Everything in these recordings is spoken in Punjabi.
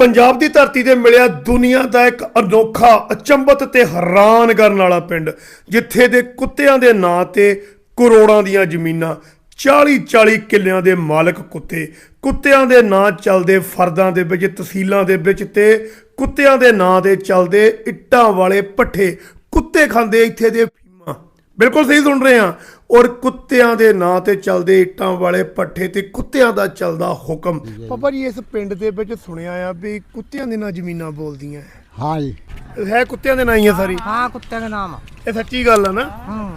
ਪੰਜਾਬ ਦੀ ਧਰਤੀ ਤੇ ਮਿਲਿਆ ਦੁਨੀਆ ਦਾ ਇੱਕ ਅਨੋਖਾ, ਅਚੰਭਤ ਤੇ ਹੈਰਾਨ ਕਰਨ ਵਾਲਾ ਪਿੰਡ, ਜਿੱਥੇ ਦੇ ਕੁੱਤਿਆਂ ਦੇ ਨਾਂ ਤੇ ਕਰੋੜਾਂ ਦੀਆਂ ਜ਼ਮੀਨਾਂ 40 40 ਕਿੱਲਿਆਂ ਦੇ ਮਾਲਕ ਕੁੱਤੇ, ਕੁੱਤਿਆਂ ਦੇ ਨਾਂ ਚੱਲਦੇ ਫਰਦਾਂ ਦੇ ਵਿੱਚ, ਤਹਿਸੀਲਾਂ ਦੇ ਵਿੱਚ ਤੇ ਕੁੱਤਿਆਂ ਦੇ ਨਾਂ ਤੇ ਚੱਲਦੇ ਇੱਟਾਂ ਵਾਲੇ ਪੱਠੇ ਕੁੱਤੇ ਖਾਂਦੇ ਇੱਥੇ ਦੇ ਫੀਮਾਂ। ਬਿਲਕੁਲ ਸਹੀ ਸੁਣ ਰਹੇ ਆ ਔਰ ਕੁੱਤਿਆਂ ਦੇ ਨਾਂ ਤੇ ਚੱਲਦੇ ਇੱਟਾਂ ਵਾਲੇ ਪੱਠੇ ਤੇ ਕੁੱਤਿਆਂ ਦਾ ਚੱਲਦਾ ਹੁਕਮ। ਪਾਪਾ ਜੀ ਇਸ ਪਿੰਡ ਦੇ ਵਿੱਚ ਸੁਣਿਆ ਆ ਵੀ ਕੁੱਤਿਆਂ ਦੇ ਨਾਂ ਜ਼ਮੀਨਾਂ ਬੋਲਦੀਆਂ ਹਾਂ ਜੀ। ਹੈ ਕੁੱਤਿਆਂ ਦੇ ਨਾਂ ਹੀ ਆ ਸਾਰੀ। ਹਾਂ ਕੁੱਤੇ ਦਾ ਨਾਮ ਆ। ਇਹ ਸੱਚੀ ਗੱਲ ਆ ਨਾ? ਹੂੰ।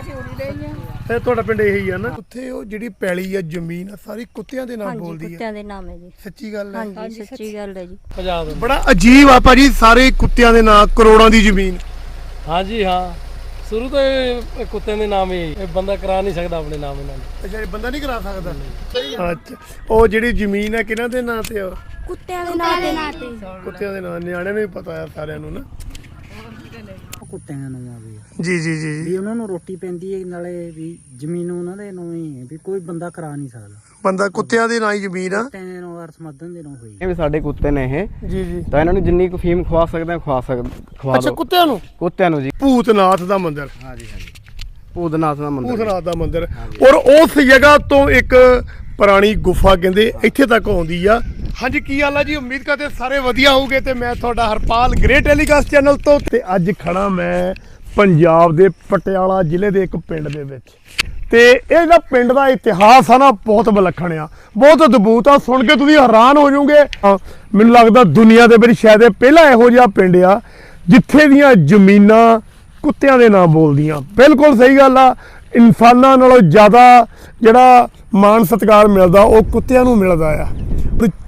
ਅਸੀਂ ਉੜੀ ਲਈ ਆ। ਇਹ ਤੁਹਾਡਾ ਪਿੰਡ ਇਹੀ ਆ ਨਾ? ਉੱਥੇ ਉਹ ਜਿਹੜੀ ਪੈਲੀ ਆ ਜ਼ਮੀਨ ਆ ਸਾਰੀ ਕੁੱਤਿਆਂ ਦੇ ਨਾਂ ਹਾਂਜੀ ਬੋਲਦੀ ਆ। ਕੁੱਤਿਆਂ ਦੇ ਨਾਮ ਹੈ ਜੀ। ਸੱਚੀ ਗੱਲ ਹੈ ਹਾਂਜੀ ਸੱਚੀ ਗੱਲ ਹੈ ਜੀ। ਬੜਾ ਅਜੀਬ ਆ ਭਾਜੀ ਸਾਰੇ ਕੁੱਤਿਆਂ ਦੇ ਨਾਂ ਕਰੋੜਾਂ ਦੀ ਜ਼ਮੀਨ। ਹਾਂਜੀ ਹਾਂ। ਸ਼ੁਰੂ ਤੋਂ ਇਹ ਕੁੱਤਿਆਂ ਦੇ ਨਾਮ ਹੀ ਇਹ ਬੰਦਾ ਕਰਾ ਨਹੀਂ ਸਕਦਾ ਆਪਣੇ ਨਾਮ ਇਹਨਾਂ ਨੂੰ। ਅੱਛਾ ਇਹ ਬੰਦਾ ਨਹੀਂ ਕਰਾ ਸਕਦਾ? ਅੱਛਾ ਉਹ ਜਿਹੜੀ ਜ਼ਮੀਨ ਹੈ ਕਿਹਨਾਂ ਦੇ ਨਾਂ ਤੇ ਆ? ਕੁੱਤਿਆਂ ਦੇ ਨਾਂ ਤੇ। ਕੁੱਤਿਆਂ ਦੇ ਨਾਂ ਨਿਆਣਿਆਂ ਨੂੰ ਵੀ ਪਤਾ ਆ ਸਾਰਿਆਂ ਨੂੰ ਨਾ। ਕੁੱਤਿਆਂ ਨਾਮ ਆ ਵੀ। ਜੀ ਜੀ ਜੀ ਜੀ। ਵੀ ਉਹਨਾਂ ਨੂੰ ਰੋਟੀ ਪੈਂਦੀ ਹੈ ਨਾਲੇ ਵੀ ਜ਼ਮੀਨ ਉਹਨਾਂ ਦੇ ਨੂੰ ਹੀ ਹੈ ਵੀ ਕੋਈ ਬੰਦਾ ਕਰਾ ਨਹੀਂ ਸਕਦਾ। ਬੰਦਾ ਕੁੱਤਿਆਂ ਦੇ ਨਾਂ ਹੀ ਜ਼ਮੀਨ ਆ। ਕੁੱਤਿਆਂ ਦੇ ਨੂੰ ਅਰਥ ਮਦਨ ਦੇ ਨੂੰ ਹੋਈ। ਇਹ ਵੀ ਸਾਡੇ ਕੁੱਤੇ ਨੇ ਇਹ। ਜੀ ਜੀ। ਤਾਂ ਇਹਨਾਂ ਨੂੰ ਜਿੰਨੀ ਕੁ ਫੀਮ ਖਵਾ ਸਕਦੇ ਆ ਖਵਾ ਸਕਦੇ ਖਵਾ ਅੱਛਾ ਕੁੱਤਿਆਂ ਨੂੰ? ਕੁੱਤਿਆਂ ਨੂੰ ਜੀ। ਭੂਤਨਾਥ ਦਾ ਮੰਦਿਰ। ਭੂਤਨਾਥ ਦਾ ਮੰਦਿਰ। ਭੂਤਨਾਥ ਦਾ ਮੰਦਿਰ। ਔਰ ਉਸ ਜਗ੍ਹਾ ਤੋਂ ਇੱਕ ਪੁਰਾਣੀ ਗੁਫਾ ਕਹਿੰਦੇ ਇੱਥੇ ਤੱਕ ਆਉਂਦੀ ਆ। ਹਾਂਜੀ ਕੀ ਹਾਲ ਆ ਜੀ? ਉਮੀਦ ਕਰਦੇ ਸਾਰੇ ਵਧੀਆ ਹੋਊਗੇ ਤੇ ਮੈਂ ਤੁਹਾਡਾ ਹਰਪਾਲ ਗ੍ਰੇਟ ਟੈਲੀਕਾਸਟ ਚੈਨਲ ਤੋਂ ਤੇ ਅੱਜ ਖੜਾ ਮੈਂ ਪੰਜਾਬ ਦੇ ਪਟਿਆਲਾ ਜ਼ਿਲ੍ਹੇ ਦੇ ਇੱਕ ਪਿੰਡ ਦੇ ਵਿੱਚ। ਤੇ ਇਹਦਾ ਪਿੰਡ ਦਾ ਇਤਿਹਾਸ ਆ ਨਾ ਬਹੁਤ ਵਿਲੱਖਣ ਆ। ਬਹੁਤ ਅਦਭੁਤ ਆ। ਸੁਣ ਕੇ ਤੁਸੀਂ ਹੈਰਾਨ ਹੋ ਜਾਓਗੇ। ਹਾਂ, ਮੈਨੂੰ ਲੱਗਦਾ ਦੁਨੀਆ ਦੇ ਵਿੱਚ ਸ਼ਾਇਦ ਇਹ ਪਹਿਲਾ ਇਹੋ ਜਿਹਾ ਪਿੰਡ ਆ ਜਿੱਥੇ ਦੀਆਂ ਜ਼ਮੀਨਾਂ ਕੁੱਤਿਆਂ ਦੇ ਨਾਂ ਬੋਲਦੀਆਂ। ਬਿਲਕੁਲ ਸਹੀ ਗੱਲ ਆ। ਇਨਸਾਨਾਂ ਨਾਲੋਂ ਜ਼ਿਆਦਾ ਜਿਹੜਾ ਮਾਣ ਸਤਿਕਾਰ ਮਿਲਦਾ ਉਹ ਕੁੱਤਿਆਂ ਨੂੰ ਮਿਲਦਾ ਆ।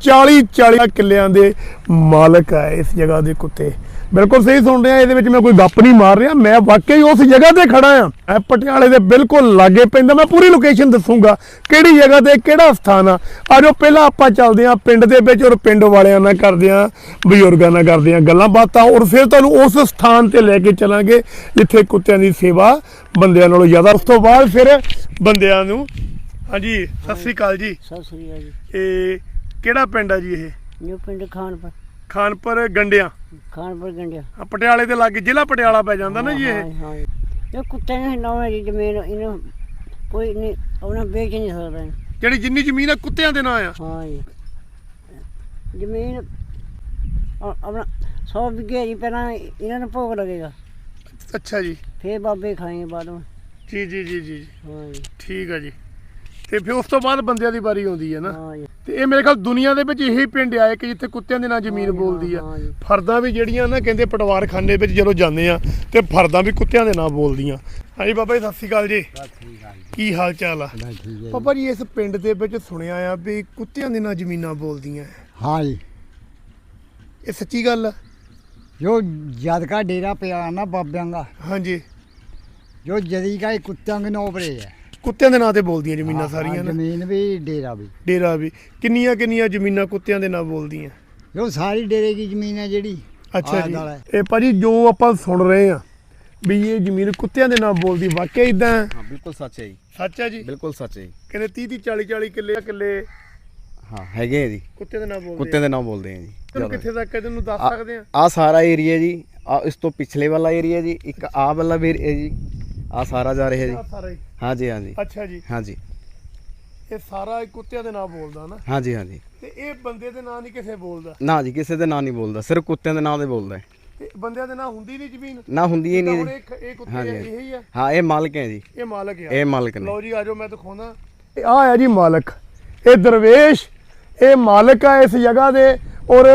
40 40 ਕਿੱਲਿਆਂ ਦੇ ਮਾਲਕ ਆ ਇਸ ਜਗ੍ਹਾ ਦੇ ਕੁੱਤੇ। ਬਿਲਕੁਲ ਸਹੀ ਸੁਣ ਰਿਹਾ ਇਹਦੇ ਵਿੱਚ ਮੈਂ ਕੋਈ ਗੱਪ ਨਹੀਂ ਮਾਰ ਰਿਹਾ ਮੈਂ ਵਾਕਈ ਉਸ ਜਗ੍ਹਾ ਤੇ ਖੜਾ ਆ ਇਹ ਪਟਿਆਲੇ ਦੇ ਬਿਲਕੁਲ ਲਾਗੇ ਪੈਂਦਾ ਮੈਂ ਪੂਰੀ ਲੋਕੇਸ਼ਨ ਦੱਸੂਗਾ ਕਿਹੜੀ ਜਗ੍ਹਾ ਤੇ ਕਿਹੜਾ ਸਥਾਨ ਆ। ਆਜੋ ਪਹਿਲਾਂ ਆਪਾਂ ਚੱਲਦੇ ਆ ਪਿੰਡ ਦੇ ਵਿੱਚ ਔਰ ਪਿੰਡ ਵਾਲਿਆਂ ਨਾਲ ਕਰਦੇ ਆ ਬਜ਼ੁਰਗਾਂ ਨਾਲ ਕਰਦੇ ਆ ਗੱਲਾਂ ਬਾਤਾਂ ਔਰ ਫਿਰ ਤੁਹਾਨੂੰ ਉਸ ਸਥਾਨ ਤੇ ਲੈ ਕੇ ਚੱਲਾਂਗੇ ਜਿੱਥੇ ਕੁੱਤਿਆਂ ਦੀ ਸੇਵਾ ਬੰਦਿਆਂ ਨਾਲੋਂ ਜ਼ਿਆਦਾ। ਉਸ ਤੋਂ ਬਾਅਦ ਫਿਰ ਬੰਦਿਆਂ ਨੂੰ ਹਾਂਜੀ ਸਤਿ ਸ੍ਰੀ ਅਕਾਲ ਜੀ। ਸਤਿ ਸ੍ਰੀ ਅਕਾਲ ਜੀ। ਇਹ ਕਿਹੜਾ ਪਿੰਡ ਆ ਜੀ ਇਹ? ਜੋ ਪਿੰਡ ਖਾਨਪੁਰ। ਖਾਨਪੁਰ ਗੰਡਿਆਂ। ਖਾਨਪੁਰ ਗੰਡਿਆ। ਪਟਿਆਲੇ ਦੇ ਲਾਗੇ ਜ਼ਿਲ੍ਹਾ ਪਟਿਆਲਾ ਪੈ ਜਾਂਦਾ ਨਾ ਜੀ ਇਹ? ਹਾਂ ਇਹ ਕੁੱਤੇ ਨੇ ਹੈ ਜੀ ਜ਼ਮੀਨ ਇਹਨੂੰ ਕੋਈ ਨਹੀਂ ਉਹਨਾਂ ਵੇਚ ਨਹੀਂ ਸਕਦਾ ਇਹਨੂੰ। ਜਿਹੜੀ ਜਿੰਨੀ ਜ਼ਮੀਨ ਆ ਕੁੱਤਿਆਂ ਦੇ ਨਾਂ ਆ। ਹਾਂ ਜੀ। ਜ਼ਮੀਨ ਆ- ਆਪਣਾ 100 ਵਿਗੇ ਜੀ ਪਹਿਲਾਂ ਇਹਨਾਂ ਨੂੰ ਭੋਗ ਲੱਗੇਗਾ। ਅੱਛਾ ਜੀ। ਫੇਰ ਬਾਬੇ ਖਾਏਗੇ ਬਾਅਦ ਵਿੱਚ। ਜੀ ਜੀ ਜੀ ਜੀ। ਹਾਂ ਜੀ। ਠੀਕ ਆ ਜੀ। ਤੇ ਫਿਰ ਉਸ ਤੋਂ ਬਾਅਦ ਬੰਦਿਆਂ ਦੀ ਵਾਰੀ ਆਉਂਦੀ ਹੈ ਨਾ। ਹਾਂ ਜੀ। ਇਹ ਮੇਰੇ ਖਿਆਲ ਦੁਨੀਆ ਦੇ ਵਿੱਚ ਇਹੀ ਪਿੰਡ ਆਏ ਕਿ ਜਿੱਥੇ ਕੁੱਤਿਆਂ ਦੇ ਨਾਂ ਜ਼ਮੀਨ ਬੋਲਦੀ ਆ। ਫਰਦਾਂ ਵੀ ਜਿਹੜੀਆਂ ਨਾ ਕਹਿੰਦੇ ਪਟਵਾਰਖਾਨੇ ਵਿੱਚ ਜਦੋਂ ਜਾਂਦੇ ਆ ਤੇ ਫਰਦਾਂ ਵੀ ਕੁੱਤਿਆਂ ਦੇ ਨਾਂ ਬੋਲਦੀਆਂ। ਹਾਂਜੀ ਬਾਬਾ ਜੀ ਸਤਿ ਸ਼੍ਰੀ ਅਕਾਲ ਜੀ। ਕੀ ਹਾਲ ਚਾਲ ਆ? ਬਾਬਾ ਜੀ ਇਸ ਪਿੰਡ ਦੇ ਵਿੱਚ ਸੁਣਿਆ ਆ ਵੀ ਕੁੱਤਿਆਂ ਦੇ ਨਾਂ ਜ਼ਮੀਨਾਂ ਬੋਲਦੀਆਂ। ਹਾਂ ਜੀ। ਇਹ ਸੱਚੀ ਗੱਲ ਆ? ਜੋ ਜਦ ਕਾ ਡੇਰਾ ਪਿਆ ਨਾ ਬਾਬਿਆਂ ਦਾ ਹਾਂਜੀ। ਜੋ ਜਦੀ ਕਾ ਕੁੱਤਿਆਂ ਦੇ ਨੋਬਰੇ ਹੈ ਕੁੱਤਿਆਂ ਦੇ ਨਾਂ ਤੇ ਬੋਲਦੀਆਂ ਜ਼ਮੀਨਾਂ ਸਾਰੀਆਂ ਨਾ। ਜ਼ਮੀਨ ਵੀ ਡੇਰਾ ਵੀ। ਡੇਰਾ ਵੀ। ਕਿੰਨੀਆਂ ਕਿੰਨੀਆਂ ਜ਼ਮੀਨਾਂ ਕੁੱਤਿਆਂ ਦੇ ਨਾਂ ਬੋਲਦੀਆਂ? ਜੋ ਸਾਰੀ ਡੇਰੇ ਦੀ ਜ਼ਮੀਨ ਹੈ ਜਿਹੜੀ। ਅੱਛਾ ਜੀ। ਇਹ ਭਾਜੀ ਜੋ ਆਪਾਂ ਸੁਣ ਰਹੇ ਆ ਵੀ ਇਹ ਜ਼ਮੀਨ ਕੁੱਤਿਆਂ ਦੇ ਨਾਂ ਬੋਲਦੀ ਵਾਕਿਆ ਇਦਾਂ ਹਾਂ? ਬਿਲਕੁਲ ਸੱਚ ਹੈ ਜੀ। ਸੱਚ ਹੈ ਜੀ? ਬਿਲਕੁਲ ਸੱਚ ਹੈ ਕਹਿੰਦੇ 30 30 40 40 ਕਿੱਲੇ ਕਿੱਲੇ ਹਾਂ ਹੈਗੇ ਆ ਜੀ। ਕੁੱਤੇ ਦੇ ਨਾਂ ਬੋਲਦੇ ਕੁੱਤੇ ਦੇ ਨਾਮ ਬੋਲਦੇ ਆ ਜੀ। ਤੁਹਾਨੂੰ ਕਿੱਥੇ ਤੱਕ ਇਹਨੂੰ ਦੱਸ ਸਕਦੇ ਆ ਆ ਸਾਰਾ ਏਰੀਆ ਜੀ ਆ ਇਸ ਤੋਂ ਪਿਛਲੇ ਵਾਲਾ ਏਰੀਆ ਜੀ ਇੱਕ ਆ ਵਾਲਾ ਵੀ area ਜੀ। ਆ ਸਾਰਾ ਜਾ ਰਿਹਾ ਜੀ। ਸਾਰਾ ਹੀ। ਹਾਂਜੀ ਹਾਂਜੀ। ਅੱਛਾ ਜੀ। ਹਾਂਜੀ। ਇਹ ਸਾਰਾ ਹੀ ਕੁੱਤਿਆਂ ਦੇ ਨਾਂ ਬੋਲਦਾ ਨਾ। ਹਾਂਜੀ ਹਾਂਜੀ। ਤੇ ਇਹ ਬੰਦੇ ਦੇ ਨਾਂ ਨਹੀਂ ਕਿਸੇ ਬੋਲਦਾ। ਨਾ ਜੀ ਕਿਸੇ ਦੇ ਨਾਂ ਨਹੀਂ ਬੋਲਦਾ। ਸਿਰਫ ਕੁੱਤਿਆਂ ਦੇ ਨਾਂ ਦੇ ਬੋਲਦਾ ਹੈ ਤੇ ਬੰਦਿਆਂ ਦੇ ਨਾਂ ਹੁੰਦੀ ਨਹੀਂ ਜ਼ਮੀਨ। ਨਾ ਹੁੰਦੀ ਹੀ ਤਾਂ ਨਹੀਂ ਹੁਣ ਜੀ। ਇਹ ਇਹ ਕੁੱਤੇ ਹਾਂਜੀ, ਇਹ ਹੀ ਆ। ਹਾਂ ਇਹ ਮਾਲਕ ਹੈ ਜੀ। ਇਹ ਮਾਲਕ ਆ। ਇਹ ਮਾਲਕ ਨੇ। ਲਓ ਜੀ ਆਜੋ ਮੈਂ ਦਿਖਾਉਣਾ ਆ ਆ ਜੀ ਮਾਲਕ। ਇਹ ਦਰਵੇਸ਼ ਇਹ ਮਾਲਕ ਆ ਇਸ ਜਗ੍ਹਾ ਦੇ। ਔਰ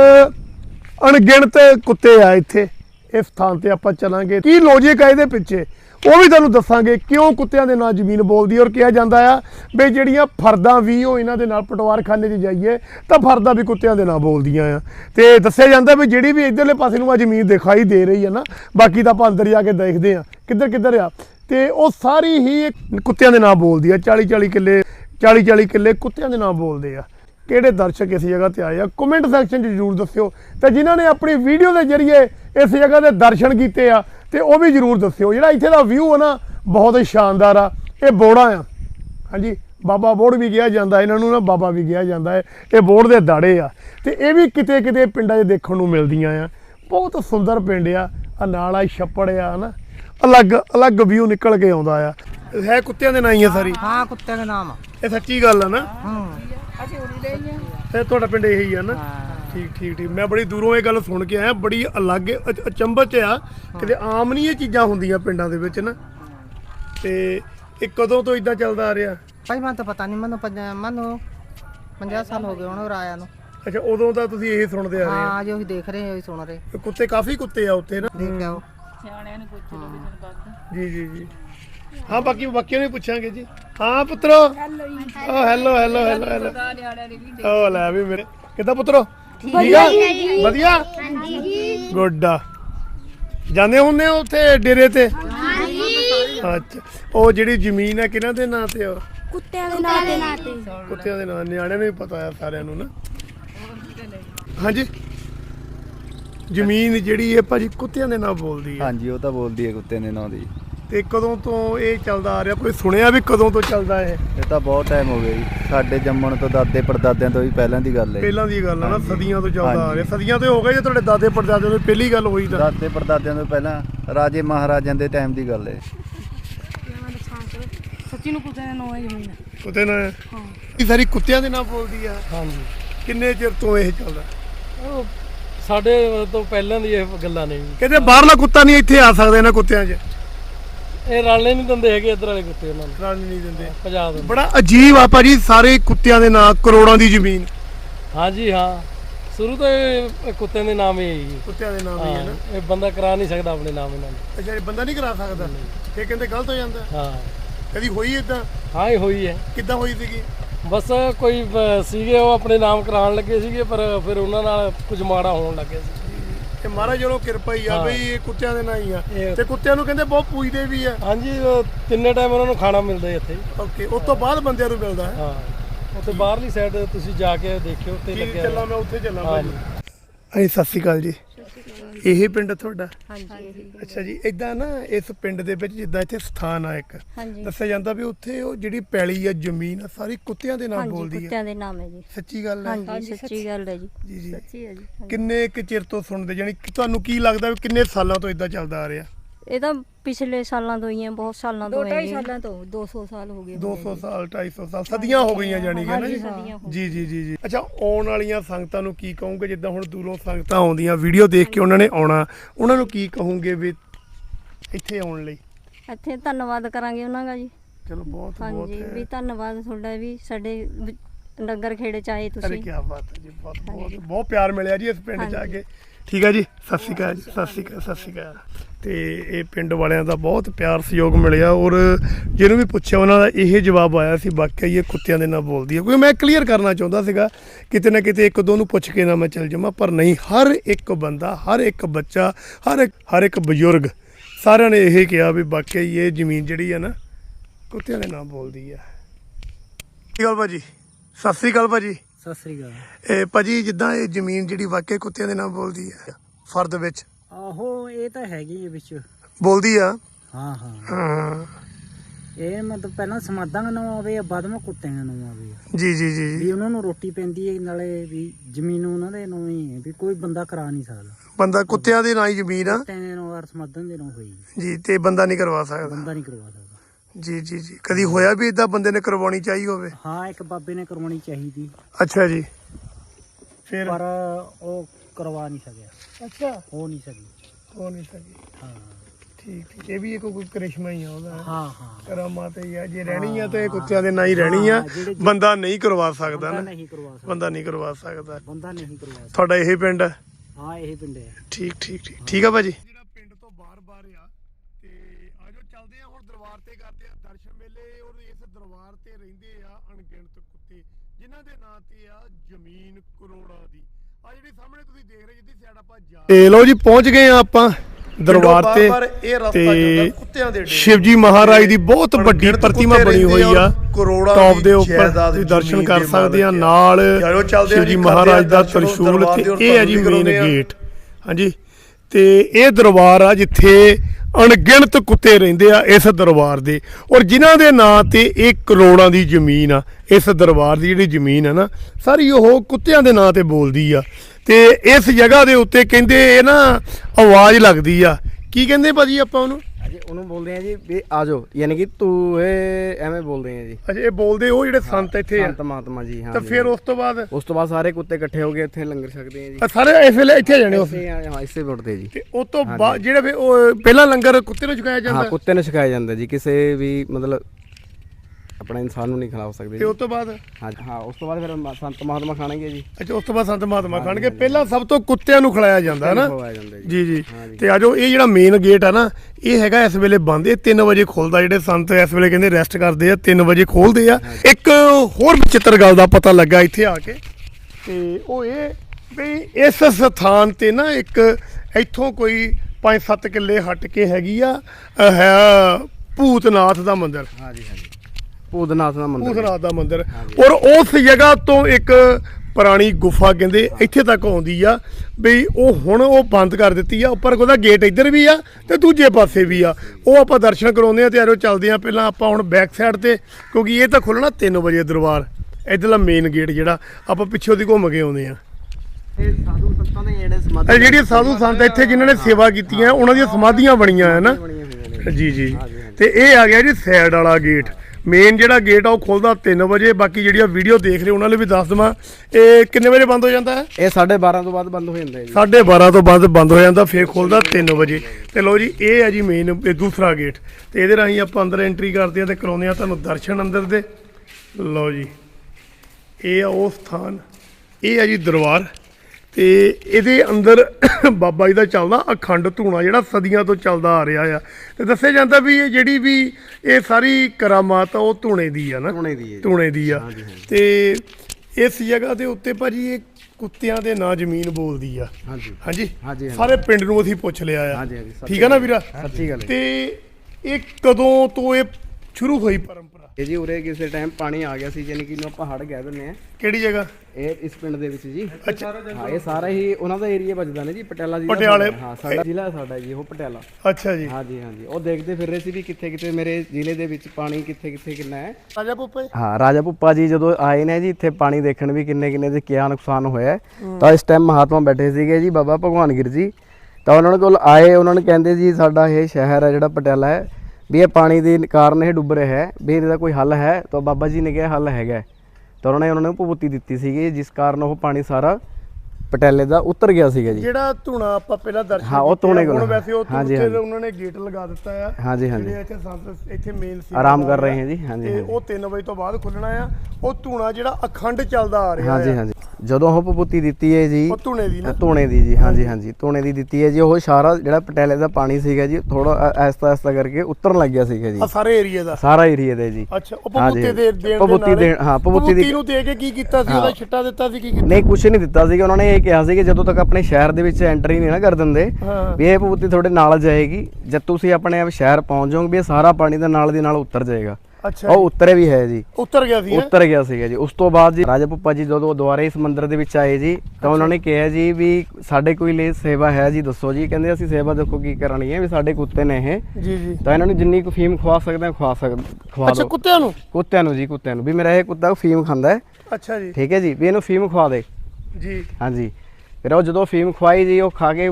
ਅਣਗਿਣਤ ਕੁੱਤੇ ਆ ਇੱਥੇ। ਇਸ ਥਾਂ ਤੇ ਆਪਾਂ ਚੱਲਾਂਗੇ। ਕੀ ਲੌਜੀਕ ਆ ਇਹਦੇ ਪਿੱਛੇ। ਉਹ ਵੀ ਤੁਹਾਨੂੰ ਦੱਸਾਂਗੇ ਕਿਉਂ ਕੁੱਤਿਆਂ ਦੇ ਨਾਲ ਜ਼ਮੀਨ ਬੋਲਦੀ ਔਰ ਕਿਹਾ ਜਾਂਦਾ ਆ ਵੀ ਜਿਹੜੀਆਂ ਫਰਦਾਂ ਵੀ ਉਹ ਇਹਨਾਂ ਦੇ ਨਾਲ ਪਟਵਾਰਖਾਨੇ 'ਚ ਜਾਈਏ, ਤਾਂ ਫਰਦਾਂ ਵੀ ਕੁੱਤਿਆਂ ਦੇ ਨਾਲ ਬੋਲਦੀਆਂ ਆ। ਤੇ ਦੱਸਿਆ ਜਾਂਦਾ ਵੀ ਜਿਹੜੀ ਵੀ ਇਧਰਲੇ ਪਾਸੇ ਨੂੰ ਆ ਜ਼ਮੀਨ ਦਿਖਾਈ ਦੇ ਰਹੀ ਹੈ ਨਾ, ਬਾਕੀ ਤਾਂ ਆਪਾਂ ਅੰਦਰ ਜਾ ਕੇ ਦੇਖਦੇ ਆ ਕਿੱਧਰ ਕਿੱਧਰ ਆ? ਤੇ ਉਹ ਸਾਰੀ ਹੀ ਕੁੱਤਿਆਂ ਦੇ ਨਾਲ ਬੋਲਦੀ ਆ 40 40 ਕਿੱਲੇ 40 40 ਕਿੱਲੇ ਕੁੱਤਿਆਂ ਦੇ ਨਾਲ ਬੋਲਦੇ ਆ। ਕਿਹੜੇ ਦਰਸ਼ਕ ਇਸ ਜਗ੍ਹਾ ਤੇ ਆਏ ਆ? ਕਮੈਂਟ ਸੈਕਸ਼ਨ 'ਚ ਜਰੂਰ ਦੱਸਿਓ। ਤੇ ਜਿਨ੍ਹਾਂ ਨੇ ਆਪਣੀ ਵੀਡੀਓ ਦੇ ਜ਼ਰੀਏ ਇਸ ਜਗ੍ਹਾ ਦੇ ਦਰਸ਼ਨ ਕੀਤੇ ਆ ਤੇ ਉਹ ਵੀ ਜਰੂਰ ਦੱਸਿਓ। ਜਿਹੜਾ ਇੱਥੇ ਦਾ ਵਿਊ ਆ ਨਾ ਬਹੁਤ ਹੀ ਸ਼ਾਨਦਾਰ ਆ। ਇਹ ਬੋੜਾ ਆ। ਹਾਂਜੀ ਬਾਬਾ ਬੋੜ ਵੀ ਕਿਹਾ ਜਾਂਦਾ ਇਹਨਾਂ ਨੂੰ ਨਾ ਬਾਬਾ ਵੀ ਕਿਹਾ ਜਾਂਦਾ ਹੈ। ਇਹ ਬੋੜ ਦੇ ਦਾੜੇ ਆ। ਤੇ ਇਹ ਵੀ ਕਿਤੇ ਕਿਤੇ ਪਿੰਡਾਂ 'ਚ ਦੇਖਣ ਨੂੰ ਮਿਲਦੀਆਂ ਆ। ਬਹੁਤ ਸੁੰਦਰ ਪਿੰਡ ਆ। ਆ ਨਾਲ ਆ ਛੱਪੜ ਆ ਹਨਾ। ਅਲੱਗ ਅਲੱਗ ਵਿਊ ਨਿਕਲ ਕੇ ਆਉਂਦਾ ਆ। ਹੈ ਕੁੱਤਿਆਂ ਦੇ ਨਾਂ ਹੀ ਆ ਸਾਰੀ। ਹਾਂ ਕੁੱਤੇ ਦਾ ਨਾਮ ਇਹ ਸੱਚੀ ਗੱਲ ਆ ਨਾ। ਹਾਂ। ਇਹ ਤੁਹਾਡਾ ਪਿੰਡ ਇਹੀ ਆ ਨਾ। ਠੀਕ ਠੀਕ ਠੀਕ। ਮੈਂ ਬੜੀ ਦੂਰੋਂ ਇਹ ਗੱਲ ਸੁਣ ਕੇ ਆਇਆ ਬੜੀ ਅਲੱਗ ਅਚ- ਅਚੰਭਤ ਆ। ਕਿਤੇ ਆਮ ਨਹੀਂ ਇਹ ਚੀਜ਼ਾਂ ਹੁੰਦੀਆਂ ਪਿੰਡਾਂ ਦੇ ਵਿੱਚ ਨਾ। ਤੇ ਇਹ ਕਦੋਂ ਤੋਂ ਇਦਾਂ ਚੱਲਦਾ ਆ ਰਿਹਾ? ਭਾਈ ਮੈਨੂੰ ਤਾਂ ਪਤਾ ਨਹੀਂ ਮੈਨੂੰ ਪੰਜ- ਮੈਨੂੰ 50 ਸਾਲ ਹੋ ਗਏ ਹੁਣ ਰਾਇਆ ਨੂੰ। ਅੱਛਾ ਉਦੋਂ ਤਾਂ ਤੁਸੀਂ ਇਹ ਸੁਣਦੇ ਆ ਰਹੇ ਹਾਂ। ਜੋ ਅਸੀਂ ਦੇਖ ਰਹੇ ਹਾਂ ਉਹੀ ਸੁਣ ਰਹੇ। ਆ ਕੁੱਤੇ ਕਾਫੀ ਕੁੱਤੇ ਆ ਉੱਥੇ ਨਾ। ਦੇਖ ਆਓ। ਜੀ ਜੀ ਜੀ। ਹਾਂ ਬਾਕੀ ਬਾਕੀਆਂ ਨੂੰ ਵੀ ਪੁੱਛਾਂਗੇ ਜੀ। ਹਾਂ ਪੁੱਤਰੋ। Hello hello hello hello hello. ਓ ਲੈ ਵੀ ਮੇਰੇ। ਕਿੱਦਾਂ ਪੁੱਤਰੋ? ਠੀਕ ਆ ਵਧੀਆ? ਹਾਂਜੀ ਗੁੱਡ ਆ। ਜਾਂਦੇ ਹੁੰਦੇ ਹੋ ਉੱਥੇ ਡੇਰੇ ਤੇ? ਅੱਛਾ। ਉਹ ਜਿਹੜੀ ਜ਼ਮੀਨ ਹੈ ਕਿਹਨਾਂ ਦੇ ਨਾਂ ਤੇ ਆ? ਉਹ? ਕੁੱਤਿਆਂ ਦੇ ਨਾਂ ਤੇ। ਕੁੱਤਿਆਂ ਦੇ ਨਾਂ। ਨਿਆਣਿਆਂ ਨੂੰ ਵੀ ਪਤਾ ਆ ਸਾਰਿਆਂ ਨੂੰ ਨਾ। ਹਾਂਜੀ? ਜ਼ਮੀਨ ਜਿਹੜੀ ਹੈ ਭਾਜੀ ਕੁੱਤਿਆਂ ਦੇ ਨਾਂ ਬੋਲਦੀ ਹੈ ਹਾਂਜੀ ਉਹ ਤਾਂ ਬੋਲਦੀ ਹੈ ਕੁੱਤੇ ਦੇ ਨਾਂ ਦੀ। ਤੇ ਕਦੋਂ ਤੋਂ ਇਹ ਚੱਲਦਾ ਆ ਰਿਹਾ? ਕੋਈ ਸੁਣਿਆ ਵੀ ਕਦੋਂ ਤੋਂ ਚੱਲਦਾ ਇਹ? ਇਹ ਤਾਂ ਬਹੁਤ ਟਾਈਮ ਹੋ ਗਿਆ ਜੀ। ਸਾਡੇ ਜੰਮਣ ਤੋਂ ਦਾਦੇ ਪੜਦਾਦਿਆਂ ਤੋਂ ਵੀ ਪਹਿਲਾਂ ਦੀ ਗੱਲ ਹੈ ਜੀ। ਪਹਿਲਾਂ ਦੀ ਗੱਲ ਆ ਨਾ। ਸਦੀਆਂ ਤੋਂ ਚੱਲਦਾ ਆ। ਰਿਹਾ। ਸਦੀਆਂ ਤੋਂ ਹੀ ਹੋ ਗਿਆ ਜੇ ਤੁਹਾਡੇ ਦਾਦੇ ਪੜਦਾਦੇ ਤੋਂ ਪਹਿਲੀ ਗੱਲ ਹੋਈ ਤਾਂ। ਦਾਦੇ ਪੜਦਾਦਿਆਂ ਤੋਂ ਪਹਿਲਾਂ ਰਾਜੇ ਮਹਾਰਾਜਿਆਂ ਦੇ ਟਾਈਮ ਦੀ ਗੱਲ ਹੈ। ਸੱਚੀ ਨੂੰ ਕੁੱਤਿਆਂ ਦੇ ਨਾਂ ਹੈ ਜ਼ਮੀਨ ਕੁੱਤੇ ਨਾ ਇਹ ਸਾਰੀ ਕੁੱਤਿਆਂ ਦੇ ਨਾਂ ਬੋਲਦੀ ਆ। ਹਾਂਜੀ। ਕਿੰਨੇ ਚਿਰ ਤੋਂ ਇਹ ਚੱਲਦਾ? ਉਹ ਸਾਡੇ ਤੋਂ ਪਹਿਲਾਂ ਦੀ ਇਹ ਗੱਲਾਂ ਨੇ ਜੀ। ਕਹਿੰਦੇ ਬਾਹਰਲਾ ਕੁੱਤਾ ਨਹੀਂ ਇੱਥੇ ਆ ਸਕਦਾ ਇਹਨਾਂ ਕੁੱਤਿਆਂ 'ਚ। ਇਹ ਰਲਣੇ ਨਹੀਂ ਦਿੰਦੇ ਹੈਗੇ ਇੱਧਰ ਵਾਲੇ ਕੁੱਤੇ ਉਹਨਾਂ ਨੂੰ। ਰਣ ਨਹੀਂ ਦਿੰਦੇ। ਪੰਜਾਬ ਦੇ ਬੜਾ ਅਜੀਬ ਆ ਭਾਜੀ ਸਾਰੇ ਕੁੱਤਿਆਂ ਦੇ ਨਾਂ ਕਰੋੜਾਂ ਦੀ ਜ਼ਮੀਨ। ਹਾਂਜੀ ਹਾਂ। ਸ਼ੁਰੂ ਤੋਂ ਇਹ ਕੁੱਤਿਆਂ ਦੇ ਨਾਮ ਹੀ ਹੈ ਜੀ। ਕੁੱਤਿਆਂ ਦੇ ਨਾਮ ਹੀ ਹੈ ਨਾ। ਇਹ ਬੰਦਾ ਕਰਾ ਨਹੀਂ ਸਕਦਾ ਆਪਣੇ ਨਾਮ ਇਹਨਾਂ ਨੂੰ। ਅੱਛਾ ਇਹ ਬੰਦਾ ਨਹੀਂ ਕਰਾ ਸਕਦਾ? ਇਹ ਕਹਿੰਦੇ ਗਲਤ ਹੋ ਜਾਂਦਾ। ਹਾਂ। ਕਦੀ ਹੋਈ ਇਦਾਂ ਹਾਂ ਇਹ ਹੋਈ ਹੈ। ਕਿੱਦਾਂ ਹੋਈ ਸੀਗੀ? ਬਸ ਕੋਈ ਸੀਗੇ ਉਹ ਆਪਣੇ ਨਾਮ ਕਰਾਉਣ ਲੱਗੇ ਸੀਗੇ ਪਰ ਫਿਰ ਉਹਨਾਂ ਨਾਲ ਕੁਝ ਮਾੜਾ ਹੋਣ ਲੱਗਿਆ ਸੀ। ਤੇ ਮਹਾਰਾਜ ਚਲੋ ਕਿਰਪਾ ਹੀ ਆ। ਬਈ ਇਹ ਕੁੱਤਿਆਂ ਦੇ ਨਾਂ ਹੀ ਆ। ਇਹ- ਤੇ ਕੁੱਤਿਆਂ ਨੂੰ ਕਹਿੰਦੇ ਬਹੁਤ ਪੂਜਦੇ ਵੀ ਆ। ਹਾਂਜੀ ਉਹ ਤਿੰਨੇ ਟਾਈਮ ਉਹਨਾਂ ਨੂੰ ਖਾਣਾ ਮਿਲਦਾ ਹੈ ਇੱਥੇ। ਓਕੇ ਉਸ ਤੋਂ ਬਾਅਦ ਬੰਦਿਆਂ ਨੂੰ ਮਿਲਦਾ ਹੈ। ਹਾਂ ਉੱਥੇ ਬਾਹਰਲੀ ਸਾਈਡ ਤੁਸੀਂ ਜਾ ਕੇ ਦੇਖਿਓ ਕੀ ਲੱਗਿਆ ਚੱਲਾਂ ਮੈਂ ਉੱਥੇ ਚੱਲਾਂ ਭਾਜੀ ਹਾਂਜੀ ਸਤਿ ਸ਼੍ਰੀ ਅਕਾਲ ਜੀ। ਇਹ ਪਿੰਡ ਤੁਹਾਡਾ? ਹਾਂਜੀ ਅੱਛਾ ਜੀ ਇਦਾਂ ਨਾ ਇਸ ਪਿੰਡ ਦੇ ਵਿੱਚ ਜਿੱਦਾਂ ਇੱਥੇ ਸਥਾਨ ਆ ਇੱਕ। ਦੱਸਿਆ ਜਾਂਦਾ ਵੀ ਉੱਥੇ ਉਹ ਜਿਹੜੀ ਪੈਲੀ ਆ ਜ਼ਮੀਨ ਆ ਸਾਰੀ ਕੁੱਤਿਆਂ ਦੇ ਹਾਂਜੀ ਬੋਲਦੀ ਹੈ ਕੁੱਤਿਆਂ ਦੇ ਨਾਮ ਹੈ ਜੀ। ਸੱਚੀ ਗੱਲ ਹੈ? ਹਾਂਜੀ ਸੱਚੀ ਗੱਲ ਹੈ ਜੀ। ਜੀ ਸੱਚੀ ਹੈ ਜੀ। ਕਿੰਨੇ ਕੁ ਚਿਰ ਤੋਂ ਸੁਣਦੇ? ਜਾਨੀ ਤੁਹਾਨੂੰ ਕੀ ਲੱਗਦਾ ਵੀ ਕਿੰਨੇ ਸਾਲਾਂ ਤੋਂ ਇਦਾਂ ਚੱਲਦਾ ਆ ਰਿਹਾ? ਇਹ ਤਾਂ ਪਿਛਲੇ ਸਾਲਾਂ ਤੋਂ ਹੀ ਹੈ ਬਹੁਤ ਸਾਲਾਂ ਤੋਂ ਹੈ ਜੀ ਸਾਲਾਂ ਤੋਂ 200 ਸਾਲ ਹੋ ਗਏ 200 ਸਾਲ 250 ਸਾਲ ਸਦੀਆਂ ਹੋ ਗਈਆਂ ਜਾਨੀ ਕਿ ਨਾ ਜੀ? ਸਦੀਆਂ ਹੋ ਜੀ ਜੀ ਜੀ ਜੀ। ਅੱਛਾ ਆਉਣ ਵਾਲੀਆਂ ਸੰਗਤਾਂ ਨੂੰ ਕੀ ਕਹੋਗੇ? ਜਿੱਦਾਂ ਹੁਣ ਦੂਰੋਂ ਸੰਗਤਾਂ ਆਉਂਦੀਆਂ ਵੀਡੀਓ ਦੇਖ ਕੇ ਉਹਨਾਂ ਨੇ ਆਉਣਾ। ਉਹਨਾਂ ਨੂੰ ਕੀ ਕਹੋਗੇ ਵੀ ਇੱਥੇ ਆਉਣ ਲਈ? ਇੱਥੇ ਧੰਨਵਾਦ ਕਰਾਂਗੇ ਉਹਨਾਂ ਦਾ ਜੀ। ਚਲੋ ਬਹੁਤ ਬਹੁਤ ਹਾਂਜੀ ਹੈ। ਵੀ ਧੰਨਵਾਦ ਤੁਹਾਡਾ ਵੀ ਸਾਡੇ ਵਿ- ਨਗਰ ਖੇੜੇ ਚ ਆਏ ਅਰੇ ਤੁਸੀਂ। ਕੀ ਬਾਤ ਹੈ ਜੀ ਬਹੁਤ ਬਹੁਤ ਬਹੁਤ ਪਿਆਰ ਮਿਲਿਆ ਜੀ ਇਸ ਪਿੰਡ ਚ ਆ। ਕੇ। ਠੀਕ ਹੈ ਜੀ ਸਤਿ ਸ਼੍ਰੀ ਅਕਾਲ ਜੀ ਸਤਿ ਸ਼੍ਰੀ ਅਕਾਲ ਸਤਿ ਸ਼੍ਰੀ ਅਕਾਲ। ਤੇ ਇਹ ਪਿੰਡ ਵਾਲਿਆਂ ਦਾ ਬਹੁਤ ਪਿਆਰ ਸਹਿਯੋਗ ਮਿਲਿਆ ਔਰ ਜਿਹਨੂੰ ਵੀ ਪੁੱਛਿਆ ਉਹਨਾਂ ਦਾ ਇਹ ਜਵਾਬ ਆਇਆ ਸੀ ਵਾਕਿਆ ਹੀ ਇਹ ਕੁੱਤਿਆਂ ਦੇ ਨਾਲ ਬੋਲਦੀ ਹੈ ਕਿਉਂਕਿ ਮੈਂ ਕਲੀਅਰ ਕਰਨਾ ਚਾਹੁੰਦਾ ਸੀਗਾ ਕਿਤੇ ਨਾ ਕਿਤੇ ਇੱਕ ਦੋ ਨੂੰ ਪੁੱਛ ਕੇ ਨਾ ਮੈਂ ਚੱਲ ਜਾਵਾਂ ਪਰ ਨਹੀਂ ਹਰ ਇੱਕ ਬੰਦਾ ਹਰ ਇੱਕ ਬੱਚਾ ਹਰ ਇੱਕ ਹਰ ਇੱਕ ਬਜ਼ੁਰਗ ਸਾਰਿਆਂ ਨੇ ਇਹ ਕਿਹਾ ਵੀ ਵਾਕਿਆ ਹੀ ਇਹ ਜ਼ਮੀਨ ਜਿਹੜੀ ਹੈ ਨਾ ਕੁੱਤਿਆਂ ਦੇ ਨਾਲ ਬੋਲਦੀ ਹੈ ਸ਼੍ਰੀ ਅਕਾਲ ਭਾਜੀ। ਸਤਿ ਸ਼੍ਰੀ ਅਕਾਲ ਭਾਜੀ। ਸਤਿ ਸ੍ਰੀ ਅਕਾਲ। ਇਹ ਭਾਜੀ ਜਿੱਦਾਂ ਇਹ ਜ਼ਮੀਨ ਜਿਹੜੀ ਵਾਕਿਆ ਕੁੱਤਿਆਂ ਦੇ ਨਾਲ ਬੋਲਦੀ ਹੈ ਫਰਦ ਵਿੱਚ। ਆਹੋ ਇਹ ਤਾਂ ਹੈਗੀ ਹੈ ਵਿੱਚ। ਬੋਲਦੀ ਆ। ਹਾਂ ਹਾਂ। ਹਾਂ। ਇਹ ਮਤਲਬ ਪਹਿਲਾਂ ਸਮਾਦਾਂ ਨੂੰ ਆਵੇ ਬਾਅਦ ਵਿੱਚ ਕੁੱਤਿਆਂ ਨੂੰ ਆਵੇ। ਜੀ ਜੀ ਜੀ ਜੀ। ਵੀ ਉਹਨਾਂ ਨੂੰ ਰੋਟੀ ਪੈਂਦੀ ਹੈ ਨਾਲੇ ਵੀ ਜ਼ਮੀਨ ਉਹਨਾਂ ਦੇ ਨੂੰ ਹੀ ਹੈ ਵੀ ਕੋਈ ਬੰਦਾ ਕਰਾ ਨਹੀਂ ਸਕਦਾ। ਬੰਦਾ ਕੁੱਤਿਆਂ ਦੇ ਨਾਲ ਹੀ ਜ਼ਮੀਨ ਆ। ਕੁੱਤਿਆਂ ਦੇ ਨੂੰ ਔਰ ਸਮਾਦਾਂ ਦੇ ਨੂੰ ਹੋਈ। ਜੀ ਤੇ ਬੰਦਾ ਨਹੀਂ ਕਰਵਾ ਸਕਦਾ। ਬੰਦਾ ਨਹੀਂ ਕਰਵਾ ਸਕਦਾ। ਜੀ ਜੀ ਜੀ। ਕਦੀ ਹੋਇਆ ਵੀ ਇਦਾਂ ਬੰਦੇ ਨੇ ਕਰਵਾਉਣੀ ਚਾਹੀ ਹੋਵੇ? ਹਾਂ ਇੱਕ ਬਾਬੇ ਨੇ ਕਰਵਾਉਣੀ ਚਾਹੀਦੀ। ਅੱਛਾ ਜੀ। ਫਿਰ ਪਰ ਉਹ ਕਰਵਾ ਨਹੀਂ ਸਕਿਆ। ਅੱਛਾ। ਹੋ ਨਹੀਂ ਸਕੀ। ਹੋ ਨਹੀਂ ਸਕੀ। ਹਾਂ। ਠੀਕ ਠੀਕ। ਇਹ ਵੀ ਇੱਕ ਕੋਈ ਕਰਿਸ਼ਮਾ ਹੀ ਆ ਉਹਦਾ। ਹਾਂ ਹਾਂ। ਕਰਾਮਾਤ ਹੀ ਆ। ਜੇ ਰਹਿਣੀ ਆ ਤੇ ਇਹ ਕੁੱਤਿਆਂ ਦੇ ਨਾਲ ਹੀ ਰਹਿਣੀ ਆ। ਹਾਂ, ਜਿਹੜੇ- ਬੰਦਾ ਨਹੀਂ ਕਰਵਾ ਸਕਦਾ ਬੰਦਾ ਨਾ। ਨਹੀਂ ਕਰਵਾ ਸਕਦਾ। ਬੰਦਾ ਨਹੀਂ ਕਰਵਾ ਸਕਦਾ। ਬੰਦਾ ਨਹੀਂ ਕਰਵਾ ਸਕਦਾ। ਤੁਹਾਡਾ ਇਹ ਪਿੰਡ ਹੈ? ਹਾਂ ਇਹ ਪਿੰਡ ਹੈ। ਠੀਕ ਠੀਕ ਠੀਕ। ਠੀਕ ਆ ਭਾਜੀ। ਜਿਹੜਾ ਪਿੰਡ ਤੋਂ ਬਾਹਰ-ਬਾਹਰ ਆ ਤੇ ਆਜੋ ਚੱਲਦੇ ਆ। ਹੁਣ ਦਰਬਾਰ ਤੇ ਕਰਦੇ ਆ ਦਰਸ਼ਨ ਮੇਲੇ। ਔਰ ਇਸ ਦਰਬਾਰ ਤੇ ਰਹਿੰਦੇ ਆ ਅਣਗਿਣਤ ਕੁੱਤੇ ਜਿਨ੍ਹਾਂ ਦੇ ਨਾਂ ਤੇ ਆ ਜ਼ਮੀਨ ਕਰੋੜਾਂ ਦੀ। ਆ ਜਿਹੜੀ ਸਾਹਮਣੇ ਤੁਸੀਂ ਦੇਖ ਰਹੇ ਜਿੱਦੀ ਸਾਈਡ ਆਪਾਂ ਜਾ ਤੇ ਲਓ ਜੀ ਪਹੁੰਚ ਗਏ ਆ ਆਪਾਂ ਦਰਬਾਰ ਤੇ ਇਹ ਰਸਤਾ ਤੇ ਜਾਂਦਾ ਕੁੱਤਿਆਂ ਦੇ ਡੇਰੇ ਸ਼ਿਵਜੀ ਮਹਾਰਾਜ ਦੀ ਬਹੁਤ ਵੱਡੀ ਪ੍ਰਤਿਮਾ ਬਣੀ ਹੋਈ ਆ ਆ, ਕਰੋੜਾਂ ਟੌਪ ਦੀ ਉੱਪਰ ਤੁਸੀਂ ਦਰਸ਼ਨ ਕਰ ਸਕਦੇ ਆ ਆ। ਨਾਲ ਆ ਸ਼ਿਵਜੀ ਜੀ, ਮਹਾਰਾਜ ਦਾ ਆ ਤ੍ਰਿਸ਼ੂਲ ਤੇ ਇਹ ਹੈ ਜੀ ਮੇਨ ਆ। ਗੇਟ ਹਾਂਜੀ ਤੇ ਇਹ ਦਰਬਾਰ ਆ ਜਿੱਥੇ ਅਣਗਿਣਤ ਕੁੱਤੇ ਰਹਿੰਦੇ ਆ ਇਸ ਦਰਬਾਰ ਦੇ। ਔਰ ਜਿਨ੍ਹਾਂ ਦੇ ਨਾਂ ਤੇ ਇਹ ਕਰੋੜਾਂ ਦੀ ਜ਼ਮੀਨ ਆ, ਇਸ ਦਰਬਾਰ ਦੀ ਜਿਹੜੀ ਜ਼ਮੀਨ ਆ ਨਾ, ਸਾਰੀ ਉਹ ਕੁੱਤਿਆਂ ਦੇ ਨਾਂ ਤੇ ਬੋਲਦੀ ਆ। ਤੇ ਇਸ ਜਗ੍ਹਾ ਦੇ ਉੱਤੇ ਕਹਿੰਦੇ ਇਹ ਨਾ ਆਵਾਜ਼ ਲੱਗਦੀ ਆ। ਕੀ ਕਹਿੰਦੇ ਭਾਜੀ ਆਪਾਂ ਉਹਨੂੰ? ਜੀ ਉਹਨੂੰ ਬੋਲਦੇ ਆ ਜੀ ਵੀ ਆ ਜਾਓ ਯਾਨੀ ਕਿ ਤੂੰ ਇਹ ਐਵੇਂ ਬੋਲਦੇ ਆ ਜੀ। ਅੱਛਾ ਇਹ ਬੋਲਦੇ ਉਹ ਜਿਹੜੇ ਸੰਤ ਇੱਥੇ ਆ? ਸੰਤ ਮਹਾਤਮਾ ਜੀ ਹਾਂ ਤਾਂ ਜੀ। ਫਿਰ ਉਸ ਤੋਂ ਬਾਅਦ? ਉਸ ਤੋਂ ਬਾਅਦ ਸਾਰੇ ਕੁੱਤੇ ਇਕੱਠੇ ਹੋ ਕੇ ਇੱਥੇ ਲੰਗਰ ਛਕਦੇ ਆ ਜੀ। ਸਾਰੇ ਇਸ ਵੇਲੇ ਇੱਥੇ ਜਾਣੇ ਉਸ ਇਸੇ ਹਾਂ ਇਸੇ ਬੁੱਟਦੇ ਜੀ। ਤੇ ਉਸ ਤੋਂ ਬਾਅਦ ਜਿਹੜੇ ਫਿਰ ਉਹ ਪਹਿਲਾ ਲੰਗਰ ਕੁੱਤੇ ਨੂੰ ਛਕਾਇਆ ਹਾਂ ਜਾਂਦਾ ਕੁੱਤੇ ਨੂੰ ਛਕਾਇਆ ਜਾਂਦਾ ਜੀ ਕਿਸੇ ਵੀ ਮਤਲਬ ਆਪਣਾ ਇਨਸਾਨ ਨੂੰ ਨਹੀਂ ਖਿਲਾ ਸਕਦੇ ਤੇ ਜੀ। ਉਸ ਤੋਂ ਬਾਅਦ? ਹਾਂ ਹਾਂ ਉਸ ਤੋਂ ਬਾਅਦ ਫਿਰ ਮ- ਸੰਤ ਮਹਾਤਮਾ ਖਾਣਗੇ ਜੀ। ਅੱਛਾ ਉਸ ਤੋਂ ਬਾਅਦ ਸੰਤ ਮਹਾਤਮਾ ਖਾਣਗੇ। ਪਹਿਲਾਂ ਸਭ ਤੋਂ ਕੁੱਤਿਆਂ ਨੂੰ ਖਿਲਾਇਆ ਜਾਂਦਾ ਹੈ ਨਾ ਖਵਾਇਆ ਜਾਂਦਾ ਜੀ। ਜੀ ਜੀ। ਹਾਂ ਜੀ। ਤੇ ਆਜੋ ਇਹ ਜਿਹੜਾ ਮੇਨ ਗੇਟ ਆ ਨਾ ਇਹ ਹੈਗਾ ਇਸ ਵੇਲੇ ਬੰਦ। ਇਹ 3 ਵਜੇ ਖੁੱਲਦਾ ਜਿਹੜੇ ਸੰਤ ਇਸ ਵੇਲੇ ਕਹਿੰਦੇ ਰੈਸਟ ਕਰਦੇ ਆ 3 ਵਜੇ ਖੋਲਦੇ ਆ। ਇੱਕ ਹੋਰ ਵਿਚਿੱਤਰ ਗੱਲ ਦਾ ਪਤਾ ਲੱਗਾ ਇੱਥੇ ਆ ਕੇ। ਤੇ ਉਹ ਇਹ ਵੀ ਇਸ ਸਥਾਨ ਤੇ ਨਾ ਇੱਕ ਇੱਥੋਂ ਕੋਈ 5-7 ਕਿੱਲੇ ਹਟ ਕੇ ਹੈਗੀ ਆ ਅਹ ਹੈ ਭੂਤਨਾਥ ਦਾ ਮੰਦਿਰ। ਹਾਂ ਜੀ ਹਾਂ ਜੀ। ਭੂਤਨਾਥ ਦਾ ਮੰਦਿਰ ਭੂਤਨਾਥ ਦਾ ਮੰਦਿਰ ਔਰ ਉਸ ਜਗ੍ਹਾ ਤੋਂ ਇੱਕ ਪੁਰਾਣੀ ਗੁਫਾ ਕਹਿੰਦੇ ਇੱਥੇ ਤੱਕ ਆਉਂਦੀ ਆ ਵੀ ਉਹ ਹੁਣ ਉਹ ਬੰਦ ਕਰ ਦਿੱਤੀ ਆ ਉੱਪਰ ਉਹਦਾ ਗੇਟ ਇੱਧਰ ਵੀ ਆ ਤੇ ਦੂਜੇ ਪਾਸੇ ਵੀ ਆ। ਉਹ ਆਪਾਂ ਦਰਸ਼ਨ ਕਰਾਉਂਦੇ ਆ ਤੇ ਆਰੋ ਚੱਲਦੇ ਆ ਪਹਿਲਾਂ ਆਪਾਂ ਹੁਣ ਬੈਕ ਸਾਈਡ ਤੇ ਕਿਉਂਕਿ ਇਹ ਤਾਂ ਖੁੱਲਣਾ 3 ਵਜੇ ਦਰਬਾਰ। ਇੱਧਰਲਾ ਮੇਨ ਗੇਟ ਜਿਹੜਾ ਆਪਾਂ ਪਿੱਛੋਂ ਦੀ ਘੁੰਮ ਕੇ ਆਉਂਦੇ ਆ। ਇਹ ਸਾਧੂ ਸੰਤਾਂ ਦੇ ਜਿਹੜੇ ਸਮਾਧੀ ਸਾਧੂ ਸੰਤ ਇੱਥੇ ਜਿਨ੍ਹਾਂ ਨੇ ਸੇਵਾ ਕੀਤੀਆਂ ਉਹਨਾਂ ਦੀਆਂ ਸਮਾਧੀਆਂ ਬਣੀਆਂ ਨੇ? ਜੀ ਜੀ। ਤੇ ਇਹ ਆ ਗਿਆ ਜੀ ਸਾਈਡ ਵਾਲਾ ਗੇਟ ਮੇਨ ਜਿਹੜਾ ਗੇਟ ਆ ਉਹ ਖੁੱਲਦਾ 3 ਵਜੇ ਬਾਕੀ ਜਿਹੜੀਆਂ ਵੀਡੀਓ ਦੇਖ ਰਹੇ ਉਹਨਾਂ ਲਈ ਵੀ ਦੱਸ ਦਵਾਂ। ਇਹ ਕਿੰਨੇ ਵਜੇ ਬੰਦ ਹੋ ਜਾਂਦਾ ਹੈ? ਇਹ 12:30 ਤੋਂ ਬਾਅਦ ਬੰਦ ਹੋ ਜਾਂਦਾ ਹੈ ਜੀ। 12:30 ਤੋਂ ਬਾਅਦ ਬੰਦ ਹੋ ਜਾਂਦਾ ਫੇਰ ਖੁੱਲਦਾ 3 ਵਜੇ। ਤੇ ਲੋ ਜੀ ਇਹ ਹੈ ਜੀ ਮੇਨ ਦੂਸਰਾ ਗੇਟ ਤੇ ਇਹਦੇ ਰਾਹੀਂ ਆਪਾਂ ਅੰਦਰ ਐਂਟਰੀ ਕਰਦੇ ਆ ਤੇ ਕਰਾਉਂਦੇ ਆ ਤੁਹਾਨੂੰ ਦਰਸ਼ਨ ਅੰਦਰ ਦੇ। ਲੋ ਜੀ ਇਹ ਆ ਉਹ ਸਥਾਨ। ਇਹ ਹੈ ਜੀ ਦਰਬਾਰ। ਤੇ ਇਹਦੇ ਅੰਦਰ ਬਾਬਾ ਜੀ ਦਾ ਚੱਲਦਾ ਅਖੰਡ ਧੂਣਾ ਜਿਹੜਾ ਸਦੀਆਂ ਤੋਂ ਚੱਲਦਾ ਆ ਰਿਹਾ ਆ। ਤੇ ਦੱਸਿਆ ਜਾਂਦਾ ਵੀ ਇਹ ਜਿਹੜੀ ਵੀ ਇਹ ਸਾਰੀ ਕਰਾਮਾਤ ਆ ਉਹ ਧੂਣੇ ਦੀ ਆ ਨਾ? ਧੂਣੇ ਦੀ ਹੈ। ਧੂਣੇ ਦੀ ਆ। ਤੇ ਇਸ ਜਗ੍ਹਾ ਦੇ ਉੱਤੇ ਭਾਜੀ ਇਹ ਕੁੱਤਿਆਂ ਦੇ ਨਾਂ ਜ਼ਮੀਨ ਬੋਲਦੀ ਆ। ਹਾਂਜੀ। ਹਾਂਜੀ। ਸਾਰੇ ਪਿੰਡ ਨੂੰ ਅਸੀਂ ਪੁੱਛ ਲਿਆ ਆ। ਠੀਕ ਆ ਨਾ ਵੀਰਾ? ਸੱਚੀ ਗੱਲ ਤੇ ਇਹ ਕਦੋਂ ਤੋਂ ਇਹ ਸ਼ੁਰੂ ਹੋਈ ਪਰੰਪਰਾ? ਇਹ ਜੀ ਉਰੇ ਕਿਸੇ ਟਾਈਮ ਪਾਣੀ ਆ ਗਿਆ ਸੀ ਯਾਨੀ ਕਿ ਇਹਨੂੰ ਆਪਾਂ ਹੜ ਕਹਿ ਦਿੰਦੇ ਆ ਕਿਹੜੀ ਜਗ੍ਹਾ? ਇਹ ਇਸ ਪਿੰਡ ਦੇ ਵਿੱਚ ਜੀ। ਅੱਛਾ। ਹਾਂ ਇਹ ਸਾਰਾ ਹੀ ਉਹਨਾਂ ਦਾ ਏਰੀਆ ਵੱਜਦਾ ਨੇ ਜੀ ਪਟਿਆਲਾ ਜ਼ਿਲ੍ਹਾ ਪਟਿਆਲੇ। ਹਾਂ ਸਾਡਾ ਜ਼ਿਲ੍ਹਾ ਸਾਡਾ ਜੀ ਉਹ ਪਟਿਆਲਾ। ਅੱਛਾ ਜੀ। ਹਾਂਜੀ ਹਾਂਜੀ। ਉਹ ਦੇਖਦੇ ਫਿਰ ਰਹੇ ਸੀ ਵੀ ਕਿੱਥੇ ਕਿੱਥੇ ਮੇਰੇ ਜ਼ਿਲ੍ਹੇ ਦੇ ਵਿੱਚ ਪਾਣੀ ਕਿੱਥੇ ਕਿੱਥੇ ਕਿੰਨਾ ਹੈ। ਰਾਜਾ ਪੁੱਪੇ ਹਾਂ ਰਾਜਾ ਭੁੱਪਾ ਜੀ ਜਦੋਂ ਆਏ ਨੇ ਜੀ ਇੱਥੇ ਪਾਣੀ ਦੇਖਣ ਵੀ ਕਿੰਨੇ ਕਿੰਨੇ ਦੇ ਕਿਆ ਨੁਕਸਾਨ ਹੋਇਆ ਹੈ, ਤਾਂ ਇਸ ਟਾਈਮ ਮਹਾਤਮਾ ਬੈਠੇ ਸੀਗੇ ਜੀ ਬਾਬਾ ਭਗਵਾਨਗਿਰ ਜੀ। ਤਾਂ ਉਹਨਾਂ ਕੋਲ ਆਏ ਉਹਨਾਂ ਨੇ ਕਹਿੰਦੇ ਜੀ ਸਾਡਾ ਇਹ ਸ਼ਹਿਰ ਹੈ ਜਿਹੜਾ ਪਟਿਆਲਾ ਹੈ ਵੀ ਇਹ ਪਾਣੀ ਦੇ ਕਾਰਨ ਇਹ ਡੁੱਬ ਰਿਹਾ ਹੈ, ਵੀ ਇਹਦਾ ਕੋਈ ਹੱਲ ਹੈ ਤਾਂ ਬਾਬਾ ਜੀ ਨੇ ਕਿਹਾ ਹੱਲ ਹੈਗਾ ਹੈ। ਤਾਂ ਉਹਨਾਂ ਨੇ ਉਹਨਾਂ ਨੂੰ ਭਭੂਤੀ ਦਿੱਤੀ ਸੀਗੀ, ਜਿਸ ਕਾਰਨ ਉਹ ਪਾਣੀ ਸਾਰਾ ਪਟਿਆਲੇ ਦਾ ਉਤਰ ਗਿਆ ਸੀਗਾ ਜੀ। ਜਿਹੜਾ ਧੂਣਾ ਆਪਾਂ ਪਹਿਲਾਂ ਦਰਸ਼ਨ ਹਾਂ, ਉਹ ਧੂਣੇ ਕੋਲ। ਵੈਸੇ ਉਹ ਉੱਥੇ। ਉਹਨਾਂ ਨੇ ਗੇਟ ਲਗਾ ਦਿੱਤਾ ਆ। ਹਾਂਜੀ ਹਾਂਜੀ। ਇੱਥੇ ਸੰਤ ਇੱਥੇ ਮੇਨ ਸੀ ਆਰਾਮ ਕਰ ਰਹੇ ਹਾਂ ਜੀ, ਹਾਂਜੀ, ਤੇ। ਉਹ 3 ਵਜੇ ਤੋਂ ਬਾਅਦ ਖੁੱਲਣਾ ਆ। ਉਹ ਧੂਣਾ ਜਿਹੜਾ ਅਖੰਡ ਚੱਲਦਾ ਆ ਰਿਹਾ ਹਾਂਜੀ ਹਾਂਜੀ। ਜਦੋਂ ਉਹ ਭਭੂਤੀ ਦਿੱਤੀ ਹੈ ਜੀ ਉਹ ਧੂਣੇ ਦੀ ਨਾ। ਧੂਣੇ ਦੀ ਜੀ ਹਾਂਜੀ ਹਾਂਜੀ। ਧੂਣੇ ਦੀ ਦਿੱਤੀ ਹੈ ਜੀ। ਉਹ ਸਾਰਾ ਜਿਹੜਾ ਪਟਿਆਲੇ ਦਾ ਪਾਣੀ ਸੀਗਾ ਜੀ ਥੋੜਾ ਐਸਤਾ ਐਸਤਾ ਕਰਕੇ ਉਤਰਨ ਲੱਗ ਗਿਆ ਸੀਗਾ ਜੀ। ਸਾਰੇ ਏਰੀਆ ਦਾ? ਸਾਰਾ ਏਰੀਆ ਦੇ ਜੀ। ਅੱਛਾ ਉਹ ਭਬੂਤੀ ਦੇ ਦੇਣ ਦੇ ਨਾਲ ਦੇਣ- ਹਾਂ, ਭਭੂਤੀ ਦੀ- ਨੂੰ ਦੇ ਕੇ ਕੀ ਕੀਤਾ ਸੀ ਉਹਦਾ ਛਿੱਟਾ ਦਿੱਤਾ ਸੀ ਕੀ ਕੀਤਾ? ਨਹੀਂ ਕੁਝ ਨਹੀਂ ਦਿੱਤਾ ਸੀਗਾ। ਉਹਨਾਂ ਨੇ ਇਹ ਕਿਹਾ ਸੀ ਕਿ ਜਦੋਂ ਤੱਕ ਆਪਣੇ ਸ਼ਹਿਰ ਦੇ ਵਿੱਚ ਐਂਟਰੀ ਨਹੀਂ ਨਾ ਕਰ ਦਿੰਦੇ ਵੀ ਇਹ ਭਭੂਤੀ ਤੁਹਾਡੇ ਨਾਲ ਜਾਏਗੀ। ਜਦ ਤੁਸੀਂ ਆਪਣੇ ਆਪ ਸ਼ਹਿਰ ਪਹੁੰਚ ਜਾਓਗੇ ਵੀ ਇਹ ਸਾਰਾ ਪਾਣੀ ਦੇ ਨਾਲ ਦੀ ਨਾਲ ਉਤਰ ਜਾਏਗਾ। ਅੱਛਾ ਉਹ ਉਤਰੇ ਵੀ ਹੈ ਜੀ। ਉਤਰ ਗਿਆ ਸੀ? ਉਤਰ ਗਿਆ ਸੀਗਾ ਜੀ। ਉਸ ਤੋਂ ਬਾਅਦ ਜੀ ਰਾਜਾ ਭੁੱਪਾ ਜੀ ਜਦੋਂ ਦੁਬਾਰਾ ਇਸ ਮੰਦਿਰ ਦੇ ਵਿੱਚ ਆਏ ਜੀ ਤਾਂ ਉਹਨਾਂ ਨੇ ਕਿਹਾ ਜੀ ਵੀ ਸਾਡੇ ਕੋਈ ਲਈ ਸੇਵਾ ਹੈ ਜੀ ਦੱਸੋ ਜੀ। ਕਹਿੰਦੇ ਅਸੀਂ ਸੇਵਾ ਦੇਖੋ ਕੀ ਕਰਨੀ ਹੈ ਵੀ ਸਾਡੇ ਕੁੱਤੇ ਨੇ ਇਹ। ਜੀ ਜੀ। ਤਾਂ ਇਹਨਾਂ ਨੂੰ ਜਿੰਨੀ ਕੁ ਫੀਮ ਖਵਾ ਸਕਦੇ ਆ ਖਵਾ ਸਕਦੇ ਖਵਾ ਅੱਛਾ ਦਿਓ। ਕੁੱਤਿਆਂ ਨੂੰ? ਕੁੱਤਿਆਂ ਨੂੰ ਜੀ ਕੁੱਤਿਆਂ ਨੂੰ। ਵੀ ਮੇਰਾ ਇਹ ਕੁੱਤਾ ਫੀਮ ਖਾਂਦਾ ਹੈ। ਅੱਛਾ ਜੀ। ਠੀਕ ਹੈ ਜੀ ਵੀ ਇਹਨੂੰ ਫੀਮ ਖਵਾ ਦੇ। ਜੀ। ਹਾਂਜੀ। ਫਿਰ ਉਹ ਜਦੋਂ ਫੀਮ ਖਵਾਈ ਜੀ ਉਹ ਖਾ ਕੇ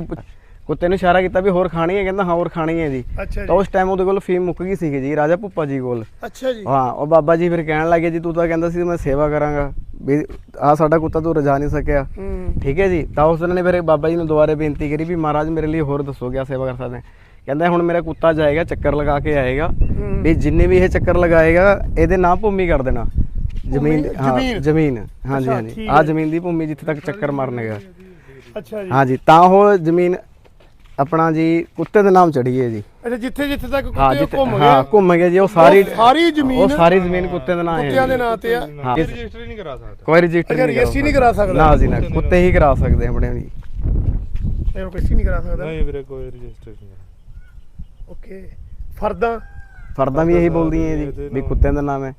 ਕੁੱਤੇ ਨੂੰ ਇਸ਼ਾਰਾ ਕੀਤਾ ਵੀ ਹੋਰ ਖਾਣੀ ਹੈ ਕਹਿੰਦਾ ਹਾਂ ਹੋਰ ਖਾਣੀ ਹੈ ਜੀ। ਅੱਛਾ ਤਾਂ ਉਸ ਟਾਈਮ ਉਹਦੇ ਕੋਲ ਫੀਮ ਮੁੱਕ ਗਈ ਸੀਗੀ ਜੀ ਰਾਜਾ ਭੁੱਪਾ ਜੀ ਕੋਲ। ਅੱਛਾ ਜੀ। ਹਾਂ ਉਹ ਬਾਬਾ ਜੀ ਫਿਰ ਕਹਿਣ ਲੱਗੇ ਜੀ ਤੂੰ ਤਾਂ ਕਹਿੰਦਾ ਸੀ ਮੈਂ ਸੇਵਾ ਕਰਾਂਗਾ ਵੀ ਆ ਸਾਡਾ ਕੁੱਤਾ ਤੂੰ ਰਜਾ ਨਹੀਂ ਸਕਿਆ। ਠੀਕ ਹੈ ਜੀ। ਤਾਂ ਉਸ ਨੇ ਫਿਰ ਬਾਬਾ ਜੀ ਨੂੰ ਦੁਬਾਰੇ ਬੇਨਤੀ ਕਰੀ ਵੀ ਮਹਾਰਾਜ ਮੇਰੇ ਲਈ ਹੋਰ ਦੱਸੋ ਕਿਆ ਸੇਵਾ ਕਰ ਸਕਦੇ। ਕਹਿੰਦਾ ਹੁਣ ਮੇਰਾ ਕੁੱਤਾ ਜਾਏਗਾ ਚੱਕਰ ਲਗਾ ਕੇ ਆਏਗਾ। ਵੀ ਜਿੰਨੇ ਵੀ ਇਹ ਚੱਕਰ ਲਗਾਏਗਾ ਇਹਦੇ ਨਾਂ ਭੂਮੀ ਕਰ ਦੇਣਾ। ਜ਼ਮੀਨ ਹਾਂ ਜ਼ਮੀਨ। ਹਾਂਜੀ ਹਾਂਜੀ। ਆ ਹੈ। ਜ਼ਮੀਨ ਦੀ ਭੂਮੀ ਜਿੱਥੇ ਤੱਕ ਚੱਕਰ ਮਾਰਨੇਗਾ ਅੱਛਾ ਜੀ। ਹਾਂਜੀ ਤਾਂ ਉਹ ਜ਼ਮੀਨ ਆਪਣਾ ਜੀ ਕੁੱਤੇ ਦੇ ਨਾਮ ਚੜੀ ਹੈ ਜੀ। ਅੱਛਾ ਜਿੱਥੇ ਜਿੱਥੇ ਤੱਕ ਹਾਂ ਕੁੱਤੇ ਘੁੰਮ ਹਾਂ ਗਏ ਘੁੰਮ ਗਏ ਜੀ ਉਹ ਸਾਰੀ ਸਾਰੀ ਜ਼ਮੀਨ ਉਹ ਸਾਰੀ ਜ਼ਮੀਨ ਕੁੱਤੇ ਦੇ ਨਾਂ ਹੈ ਕੁੱਤਿਆਂ ਦੇ। ਨਾਂ ਤੇ ਆ। ਹਾਂ ਰਜਿਸਟਰੀ ਨਹੀਂ ਕਰਾ ਸਕਦਾ। ਕੋਈ ਰਜਿਸਟਰ ਨਹੀਂ ਕਰਾ ਸਕਦਾ। ਨਾ ਜੀ ਨਾ ਕੁੱਤੇ ਹੀ ਕਰਾ ਸਕਦੇ ਆ ਆਪਣੇ ਜੀ ਇਹ ਰਜਿਸਟਰੀ ਨਹੀਂ ਕਰਾ ਸਕਦਾ। ਨਹੀਂ ਵੀਰੇ ਕੋਈ ਰਜਿਸਟਰੀ ਨਹੀਂ ਓਕੇ। ਫਰਦਾਂ? ਫਰਦਾਂ ਵੀ ਇਹੀ ਬੋਲਦੀਆਂ ਜੀ ਵੀ ਕੁੱਤਿਆਂ ਦਾ ਨਾਮ ਹੈ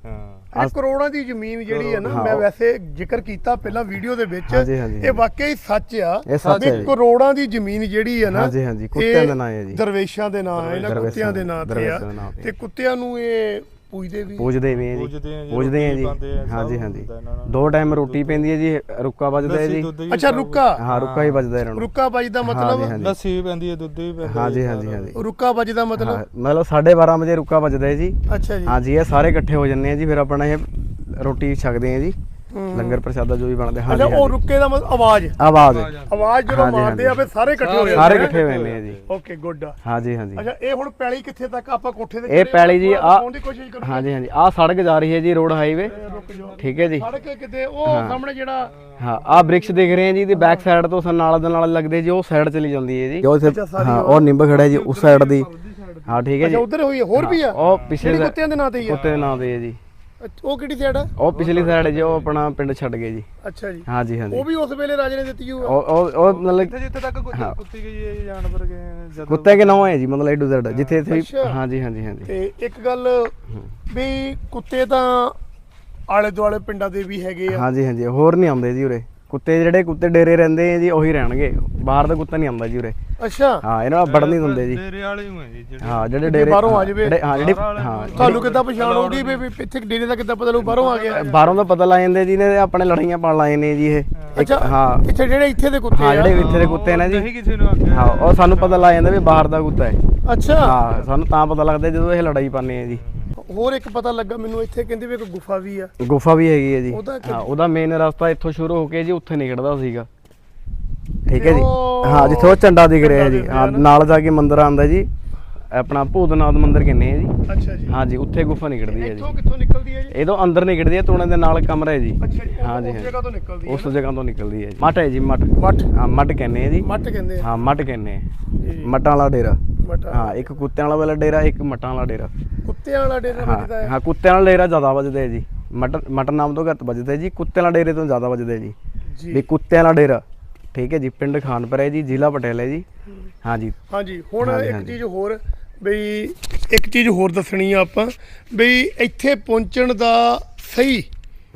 ਇਹ ਕਰੋੜਾਂ ਦੀ ਜ਼ਮੀਨ ਜਿਹੜੀ ਹੈ ਨਾ ਮੈਂ ਵੈਸੇ ਜ਼ਿਕਰ ਕੀਤਾ ਪਹਿਲਾਂ ਵੀਡੀਓ ਦੇ ਵਿੱਚ। ਇਹ ਵਾਕਿਆ ਹੀ ਸੱਚ ਆ ਵੀ ਹੈ ਜੀ। ਕਰੋੜਾਂ ਦੀ ਜ਼ਮੀਨ ਜਿਹੜੀ ਹੈ ਨਾ ਹਾਂਜੀ, ਹਾਂਜੀ, ਕੁੱਤਿਆਂ ਦਾ ਨਾਂ ਹੈ ਜੀ। ਦਰਵੇਸ਼ਾਂ ਦੇ ਨਾਂ ਹੈ ਇਹਨਾਂ ਕੁੱਤਿਆਂ ਦੇ ਨਾਂ ਤੇ ਆ। ਤੇ ਕੁੱਤਿਆਂ ਨੂੰ ਇਹ ਪੂਜਦੇ ਵੀ। ਪੂਜਦੇ ਵੀ ਹੈ ਜੀ। ਪੂਜਦੇ ਆ ਜੀ, ਪੂਜਦੇ ਆ ਰੋਟੀ ਜੀ ਪਾਉਂਦੇ ਆ, ਸਭ ਹਾਂਜੀ ਹਾਂਜੀ। ਹੁੰਦਾ ਇਹਨਾਂ ਨਾਲ। ਦੋ ਟਾਈਮ ਰੋਟੀ ਪੈਂਦੀ ਹੈ ਜੀ ਰੁੱਕਾ ਵੱਜਦਾ ਹੈ ਜੀ। ਅੱਛਾ ਰੁੱਕਾ? ਹਾਂ ਰੁੱਕਾ ਹੀ ਵੱਜਦਾ ਇਹਨਾਂ ਨੂੰ ਰੁੱਕਾ ਬਾਜੀ ਦਾ ਹਾਂਜੀ, ਮਤਲਬ? ਹਾਂਜੀ। ਲੱਸੀ ਵੀ ਪੈਂਦੀ ਹੈ ਦੁੱਧ ਵੀ ਪੈਂਦਾ ਹਾਂਜੀ ਜੀ ਹਾਂਜੀ। ਹਾਂਜੀ। ਰੁੱਕਾ ਬਾਜੀ ਦਾ ਹਾਂ, ਮਤਲਬ ਮਤਲਬ 12:30 ਵਜੇ ਰੁੱਕਾ ਵੱਜਦਾ ਹੈ ਜੀ। ਅੱਛਾ ਜੀ। ਹਾਂਜੀ ਇਹ ਸਾਰੇ ਇਕੱਠੇ ਹੋ ਜੰਨੇ ਆ ਜੀ ਫਿਰ ਆਪਣਾ ਇਹ ਰੋਟੀ ਛਕਦੇ ਆ ਜੀ। ਲੰਗਰ ਪ੍ਰਸ਼ਾਦਾ ਜੋ ਵੀ ਬਣਦੇ ਅੱਛਾ ਹਾਂਜੀ। ਉਹ। ਰੁੱਕੇ ਦਾ ਮਤਲਬ ਆਵਾਜ਼। ਆਵਾਜ਼। ਆਵਾਜ਼ ਜਦੋਂ ਮਾਰਦੇ ਆ। ਫਿਰ ਸਾਰੇ ਇਕੱਠੇ ਹੋ ਜਾਂਦੇ ਸਾਰੇ ਆ। ਇਕੱਠੇ ਹੋਏ ਨੇ ਜੀ। Okay good. ਹਾਂਜੀ ਹਾਂਜੀ। ਅੱਛਾ ਇਹ ਹੁਣ ਪੈਲੀ ਕਿੱਥੇ ਤੱਕ ਆਪਾਂ ਕੋਠੇ ਤੇ ਇਹ ਪੈਲੀ ਜੀ ਆ ਆ ਹਾਂਜੀ ਹਾਂਜੀ। ਆ ਸੜਕ ਜਾ ਰਹੀ ਹੈ ਜੀ ਰੋਡ ਹਾਈਵੇ। ਠੀਕ ਹੈ ਜੀ। ਸੜਕ ਕਿਤੇ ਉਹ ਸਾਹਮਣੇ ਜਿਹੜਾ ਹਾਂ ਆ ਬ੍ਰਿਕਸ਼ ਦਿਖ ਰਹੇ ਹੈ ਜੀ ਦੀ ਬੈਕ ਸਾਈਡ ਤੋਂ ਸਨ ਨਾਲ ਦੇ ਨਾਲ ਲੱਗਦੇ ਜੀ ਉਹ ਸਾਈਡ ਚਲੀ ਜਾਂਦੀ ਹੈ ਜੀ। ਹਾਂ ਉਹ ਨਿੰਬ ਖੜਾ ਹੈ ਜੀ ਉਸ ਸਾਈਡ ਦੀ। ਹਾਂ ਠੀਕ ਹੈ ਜੀ। ਅੱਛਾ ਉਧਰ ਹੋਈ ਹੈ ਹੋਰ ਵੀ ਆ? ਉਹ ਪਿਛਲੇ ਕੁੱਤਿਆਂ ਦੇ ਨਾਂ ਤੇ ਹੀ ਆ। ਕੁੱਤੇ ਦੇ ਨਾਂ ਦੇ ਹੈ ਜੀ। ਅੱਛਾ, ਉਹ ਕਿਹੜੀ ਸਾਈਡ ਆ? ਉਹ ਪਿਛਲੀ ਸਾਈਡ ਹੈ ਜੀ ਉਹ ਆਪਣਾ ਪਿੰਡ ਛੱਡ ਗਏ ਜੀ। ਅੱਛਾ ਜੀ। ਹਾਂਜੀ ਹਾਂਜੀ। ਉਹ ਵੀ ਉਸ ਵੇਲੇ ਰਾਜੇ ਨੇ ਦਿੱਤੀ ਉਹ ਉਹ ਉਹ ਮਤਲਬ ਜਿੱਥੇ ਤੱਕ ਕੁੱਤੀ ਕੁੱਤੀ ਗਈ ਹੈ ਜਾਨਵਰ ਗਏ ਜਦੋਂ ਕੁੱਤੇ ਕੇ ਨਾਮ ਹੈ ਜੀ ਮਤਲਬ ਏ ਟੂ ਜ਼ੈਡ ਜਿੱਥੇ ਇੱਥੇ ਅੱਛਾ। ਹਾਂਜੀ ਹਾਂਜੀ ਹਾਂਜੀ। ਤੇ ਇੱਕ ਗੱਲ ਵੀ ਕੁੱਤੇ ਤਾਂ ਆਲੇ ਦੁਆਲੇ ਪਿੰਡਾਂ ਦੇ ਵੀ ਹੈਗੇ ਆ। ਹਾਂਜੀ ਹਾਂਜੀ ਹੋਰ ਨਹੀਂ ਆਉਂਦੇ ਜੀ ਉਰੇ। ਕੁੱਤੇ ਜਿਹੜੇ ਕੁੱਤੇ ਡੇਰੇ ਰਹਿੰਦੇ ਆ ਜੀ ਉਹੀ ਰਹਿਣਗੇ। ਬਾਹਰ ਦਾ ਕੁੱਤਾ ਨਹੀਂ ਆਉਂਦਾ ਜੀ ਉਰੇ। ਅੱਛਾ। ਹਾਂ ਇਹਨਾਂ ਨਾਲ ਵੜਨ ਨਹੀਂ ਦਿੰਦੇ ਜੀ। ਡੇਰੇ ਵਾਲੇ ਹੀ ਹੋਏ ਜੀ ਜਿਹੜੇ ਹਾਂ ਜਿਹੜੇ ਡੇਰੇ ਬਾਹਰੋਂ ਆ ਹਾਂ, ਜਾਵੇ। ਜਿਹੜੇ- ਹਾਂ ਜਿਹੜੇ ਹਾਂ ਤੁਹਾਨੂੰ ਕਿੱਦਾਂ ਪਛਾਣ ਹੋਊਗੀ ਵੀ ਇੱਥੇ ਡੇਰੇ ਦਾ ਕਿੱਦਾਂ ਪਤਾ ਲੱਗੂ ਬਾਹਰੋਂ ਆ ਗਿਆ। ਬਾਹਰੋਂ ਦਾ ਪਤਾ ਲੱਗ ਜਾਂਦੇ ਜੀ ਨੇ ਆਪਣੇ ਲੜਾਈਆਂ ਪਾਣ ਲਾਏ ਨੇ ਜੀ ਇਹ। ਅੱਛਾ ਹਾਂ। ਇੱਥੇ ਜਿਹੜੇ ਇੱਥੇ ਦੇ ਕੁੱਤੇ ਹਾਂ ਆ। ਜਿਹੜੇ ਇੱਥੇ ਦੇ ਕੁੱਤੇ ਨੇ ਜੀ। ਨਹੀਂ ਕਿਸੇ ਨੂੰ ਅੱਗੇ ਹਾਂ ਉਹ ਸਾਨੂੰ ਪਤਾ ਲੱਗ ਜਾਂਦਾ ਵੀ ਬਾਹਰ ਦਾ ਕੁੱਤਾ ਹੈ। ਅੱਛਾ। ਹਾਂ ਸਾਨੂੰ ਤਾਂ ਪਤਾ ਲੱਗਦਾ ਜਦੋਂ ਇਹ ਲੜਾਈ ਪਾਉਂਦੇ ਆ ਜੀ। ਹੋਰ ਇੱਕ ਪਤਾ ਲੱਗਾ ਮੈਨੂੰ ਇੱਥੇ ਕਹਿੰਦੇ ਵੀ ਇੱਕ ਗੁਫਾ ਵੀ ਆ। ਗੁਫਾ ਵੀ ਹੈਗੀ ਹੈ ਜੀ। ਉਹਦਾ ਕਿ- ਹਾਂ ਉਹਦਾ ਮੇਨ ਰਸਤਾ ਇੱਥੋਂ ਸ਼ੁਰੂ ਹੋ ਕੇ ਜੀ ਉੱਥੇ ਨਿਕਲਦਾ ਸੀਗਾ। ਠੀਕ ਹੈ ਜੀ? ਉਹ ਹਾਂ ਜਿੱਥੇ ਉਹ ਝੰਡਾ ਦਿਖ ਰਿਹਾ ਝੰਡਾ ਜੀ। ਦਿਖ ਹਾਂ ਨਾ। ਨਾਲ ਜਾ ਕੇ ਮੰਦਿਰ ਆਉਂਦਾ ਜੀ। ਆਪਣਾ ਭੂਤਨਾਥ ਮੰਦਿਰ ਕਹਿੰਦੇ ਆ ਜੀ। ਅੱਛਾ ਜੀ। ਹਾਂ ਜੀ ਉੱਥੇ ਗੁਫਾ ਨਿਕਲਦੀ ਹੈ ਜੀ। ਇੱਥੋਂ ਕਿੱਥੋਂ ਨਿਕਲਦੀ ਹੈ ਜੀ? ਇਹਦੋਂ ਅੰਦਰ ਨਿਕਲਦੀ ਹੈ ਤੂਣੇ ਦੇ ਨਾਲ ਕਮਰਾ ਹੈ ਜੀ। ਅੱਛਾ ਜੀ ਹਾਂ ਜੀ ਉਸ ਹਾਂ ਜਗ੍ਹਾ ਤੋਂ ਨਿਕਲਦੀ ਹੈ ਉਸ ਜਗ੍ਹਾ ਤੋਂ ਨਿਕਲਦੀ ਹੈ ਜੀ। ਮੱਠ ਹੈ ਜੀ ਮੱਠ। ਮੱਠ। ਹਾਂ ਮੱਠ ਕਹਿੰਦੇ ਆ ਜੀ। ਮੱਠ ਕਹਿੰਦੇ ਆ। ਹਾਂ ਮੱਠ ਕਹਿੰਦੇ ਆ। ਜੀ। ਮੱਟਾਂ ਵਾਲਾ ਡੇਰਾ। ਮੱਠ ਹਾਂ ਇੱਕ ਕੁੱਤਿਆਂ ਵਾਲਾ ਡੇਰਾ ਇੱਕ ਮੱਟਾਂ ਵਾਲਾ ਡੇਰਾ। ਕੁੱਤਿਆਂ ਵਾਲਾ ਡੇਰਾ ਵੱਜਦਾ ਹਾਂ। ਹੈ ਹਾਂ ਕੁੱਤਿਆਂ ਵਾਲਾ ਡੇਰਾ ਜ਼ਿਆਦਾ ਵੱਜਦਾ ਹੈ ਜੀ। ਮਟਨ ਮਟਨ ਨਾਮ ਤੋਂ ਘੱਟ ਵੱਜਦਾ ਹੈ ਜੀ। ਕੁੱਤਿਆਂ ਵਾਲਾ ਡੇਰੇ ਤੋਂ ਜ਼ਿਆਦਾ ਵੱਜਦਾ ਹੈ ਜੀ। ਜੀ। ਵੀ ਕੁੱਤਿਆਂ ਵਾਲਾ ਡੇਰਾ। ਠੀਕ ਹੈ ਜੀ ਪਿੰਡ ਖਾਨਪੁਰ ਹੈ ਜੀ ਜ਼ਿਲ੍ਹਾ ਪਟਿਆਲਾ ਹੈ ਜੀ। ਹਾਂ ਜੀ। ਹਾਂਜੀ ਹੁਣ ਹਾਂਜੀ, ਇੱਕ। ਚੀਜ਼ ਹੋਰ ਬਈ ਇੱਕ ਚੀਜ਼ ਹੋਰ ਦੱਸਣੀ ਆ ਆਪਾਂ ਬਈ ਇੱਥੇ ਪਹੁੰਚਣ ਦਾ ਸਹੀ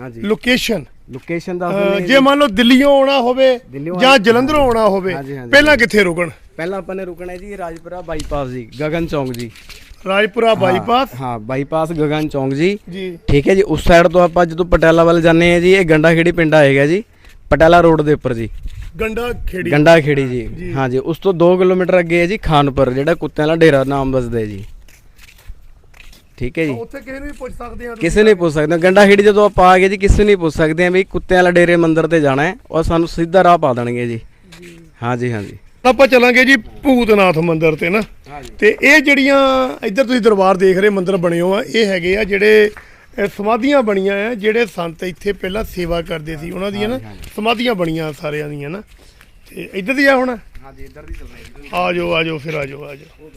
ਹਾਂ ਜੀ। ਲੋਕੇਸ਼ਨ ਲੋਕੇਸ਼ਨ ਦਾ ਜੇ ਮੰਨ ਲਓ ਦਿੱਲੀੋਂ ਆਉਣਾ ਹੋਵੇ ਜਾਂ ਜਲੰਧਰੋਂ ਆਉਣਾ ਹੋਵੇ। ਪਹਿਲਾਂ ਕਿੱਥੇ ਰੁਕਣ? ਪਹਿਲਾਂ ਆਪਾਂ ਨੇ ਰੁਕਣਾ ਹੈ ਜੀ ਰਾਜਪੁਰਾ ਬਾਈਪਾਸ ਜੀ ਗਗਨ ਚੌਂਕ ਜੀ। ਰਾਜਪੁਰਾ ਬਾਈਪਾਸ? ਹਾਂ ਬਾਈਪਾਸ ਗਗਨ ਚੌਂਕ ਜੀ। ਜੀ। ਠੀਕ ਹੈ ਜੀ ਉਸ ਸਾਈਡ ਤੋਂ ਆਪਾਂ ਜਦੋਂ ਪਟਿਆਲਾ ਵੱਲ ਜਾਂਦੇ ਆ ਜੀ ਇਹ ਗੰਡਾ ਖੇੜੀ ਪਿੰਡ ਆਏਗਾ ਜੀ ਪਟਿਆਲਾ ਰੋਡ ਦੇ ਉੱਪਰ ਜੀ। ਗੰਡਾ ਖੇੜੀ ਗੰਡਾ ਖੇੜੀ ਜੀ। ਹਾਂ ਜੀ ਉਸ ਤੋਂ 2 ਕਿਲੋਮੀਟਰ ਅੱਗੇ ਹੈ ਜੀ ਖਾਨਪੁਰ ਜਿਹੜਾ ਕੁੱਤਿਆਂ ਵਾਲਾ ਡੇਰਾ ਨਾਮ ਦੱਸਦਾ ਹੈ ਜੀ। ਠੀਕ ਹੈ ਜੀ। ਉੱਥੇ ਕਿਸੇ ਨੂੰ ਵੀ ਪੁੱਛ ਸਕਦੇ ਆ ਕਿਸੇ ਨੇ ਪੁੱਛ ਸਕਦੇ ਹੋ। ਗੰਡਾ ਖੇੜੀ ਜਦੋਂ ਆਪਾਂ ਆ ਗਏ ਜੀ ਕਿਸੇ ਨੇ ਪੁੱਛ ਸਕਦੇ ਆ ਵੀ ਕੁੱਤਿਆਂ ਵਾਲਾ ਡੇਰੇ ਮੰਦਿਰ ਤੇ ਜਾਣਾ ਹੈ ਉਹ ਸਾਨੂੰ ਸਿੱਧਾ ਰਾਹ ਪਾ ਦੇਣਗੇ ਜੀ। ਹਾਂ ਜੀ ਹਾਂ ਜੀ। ਆਪਾਂ ਚੱਲਾਂਗੇ ਜੀ ਭੂਤਨਾਥ ਮੰਦਿਰ ਤੇ ਨਾ। ਤੇ ਇਹ ਜਿਹੜੀਆਂ ਇੱਧਰ ਤੁਸੀਂ ਦਰਬਾਰ ਦੇਖ ਰਹੇ ਮੰਦਿਰ ਬਣੇ ਹੋ ਆ ਇਹ ਹੈਗੇ ਆ ਜਿਹੜੇ ਸਮਾਧੀਆਂ ਬਣੀਆਂ ਆ ਜਿਹੜੇ ਸੰਤ ਇੱਥੇ ਪਹਿਲਾਂ ਸੇਵਾ ਕਰਦੇ ਸੀ ਉਹਨਾਂ ਦੀਆਂ ਨਾ ਸਮਾਧੀਆਂ ਬਣੀਆਂ ਸਾਰਿਆਂ ਦੀਆਂ ਨਾ। ਤੇ ਇੱਧਰ ਦੀ ਆ ਹੁਣ? ਇੱਧਰ ਦੀ ਆ ਜਾਓ ਆ ਜਾਓ ਫਿਰ ਆ ਜਾਓ ਆ ਜਾਓ।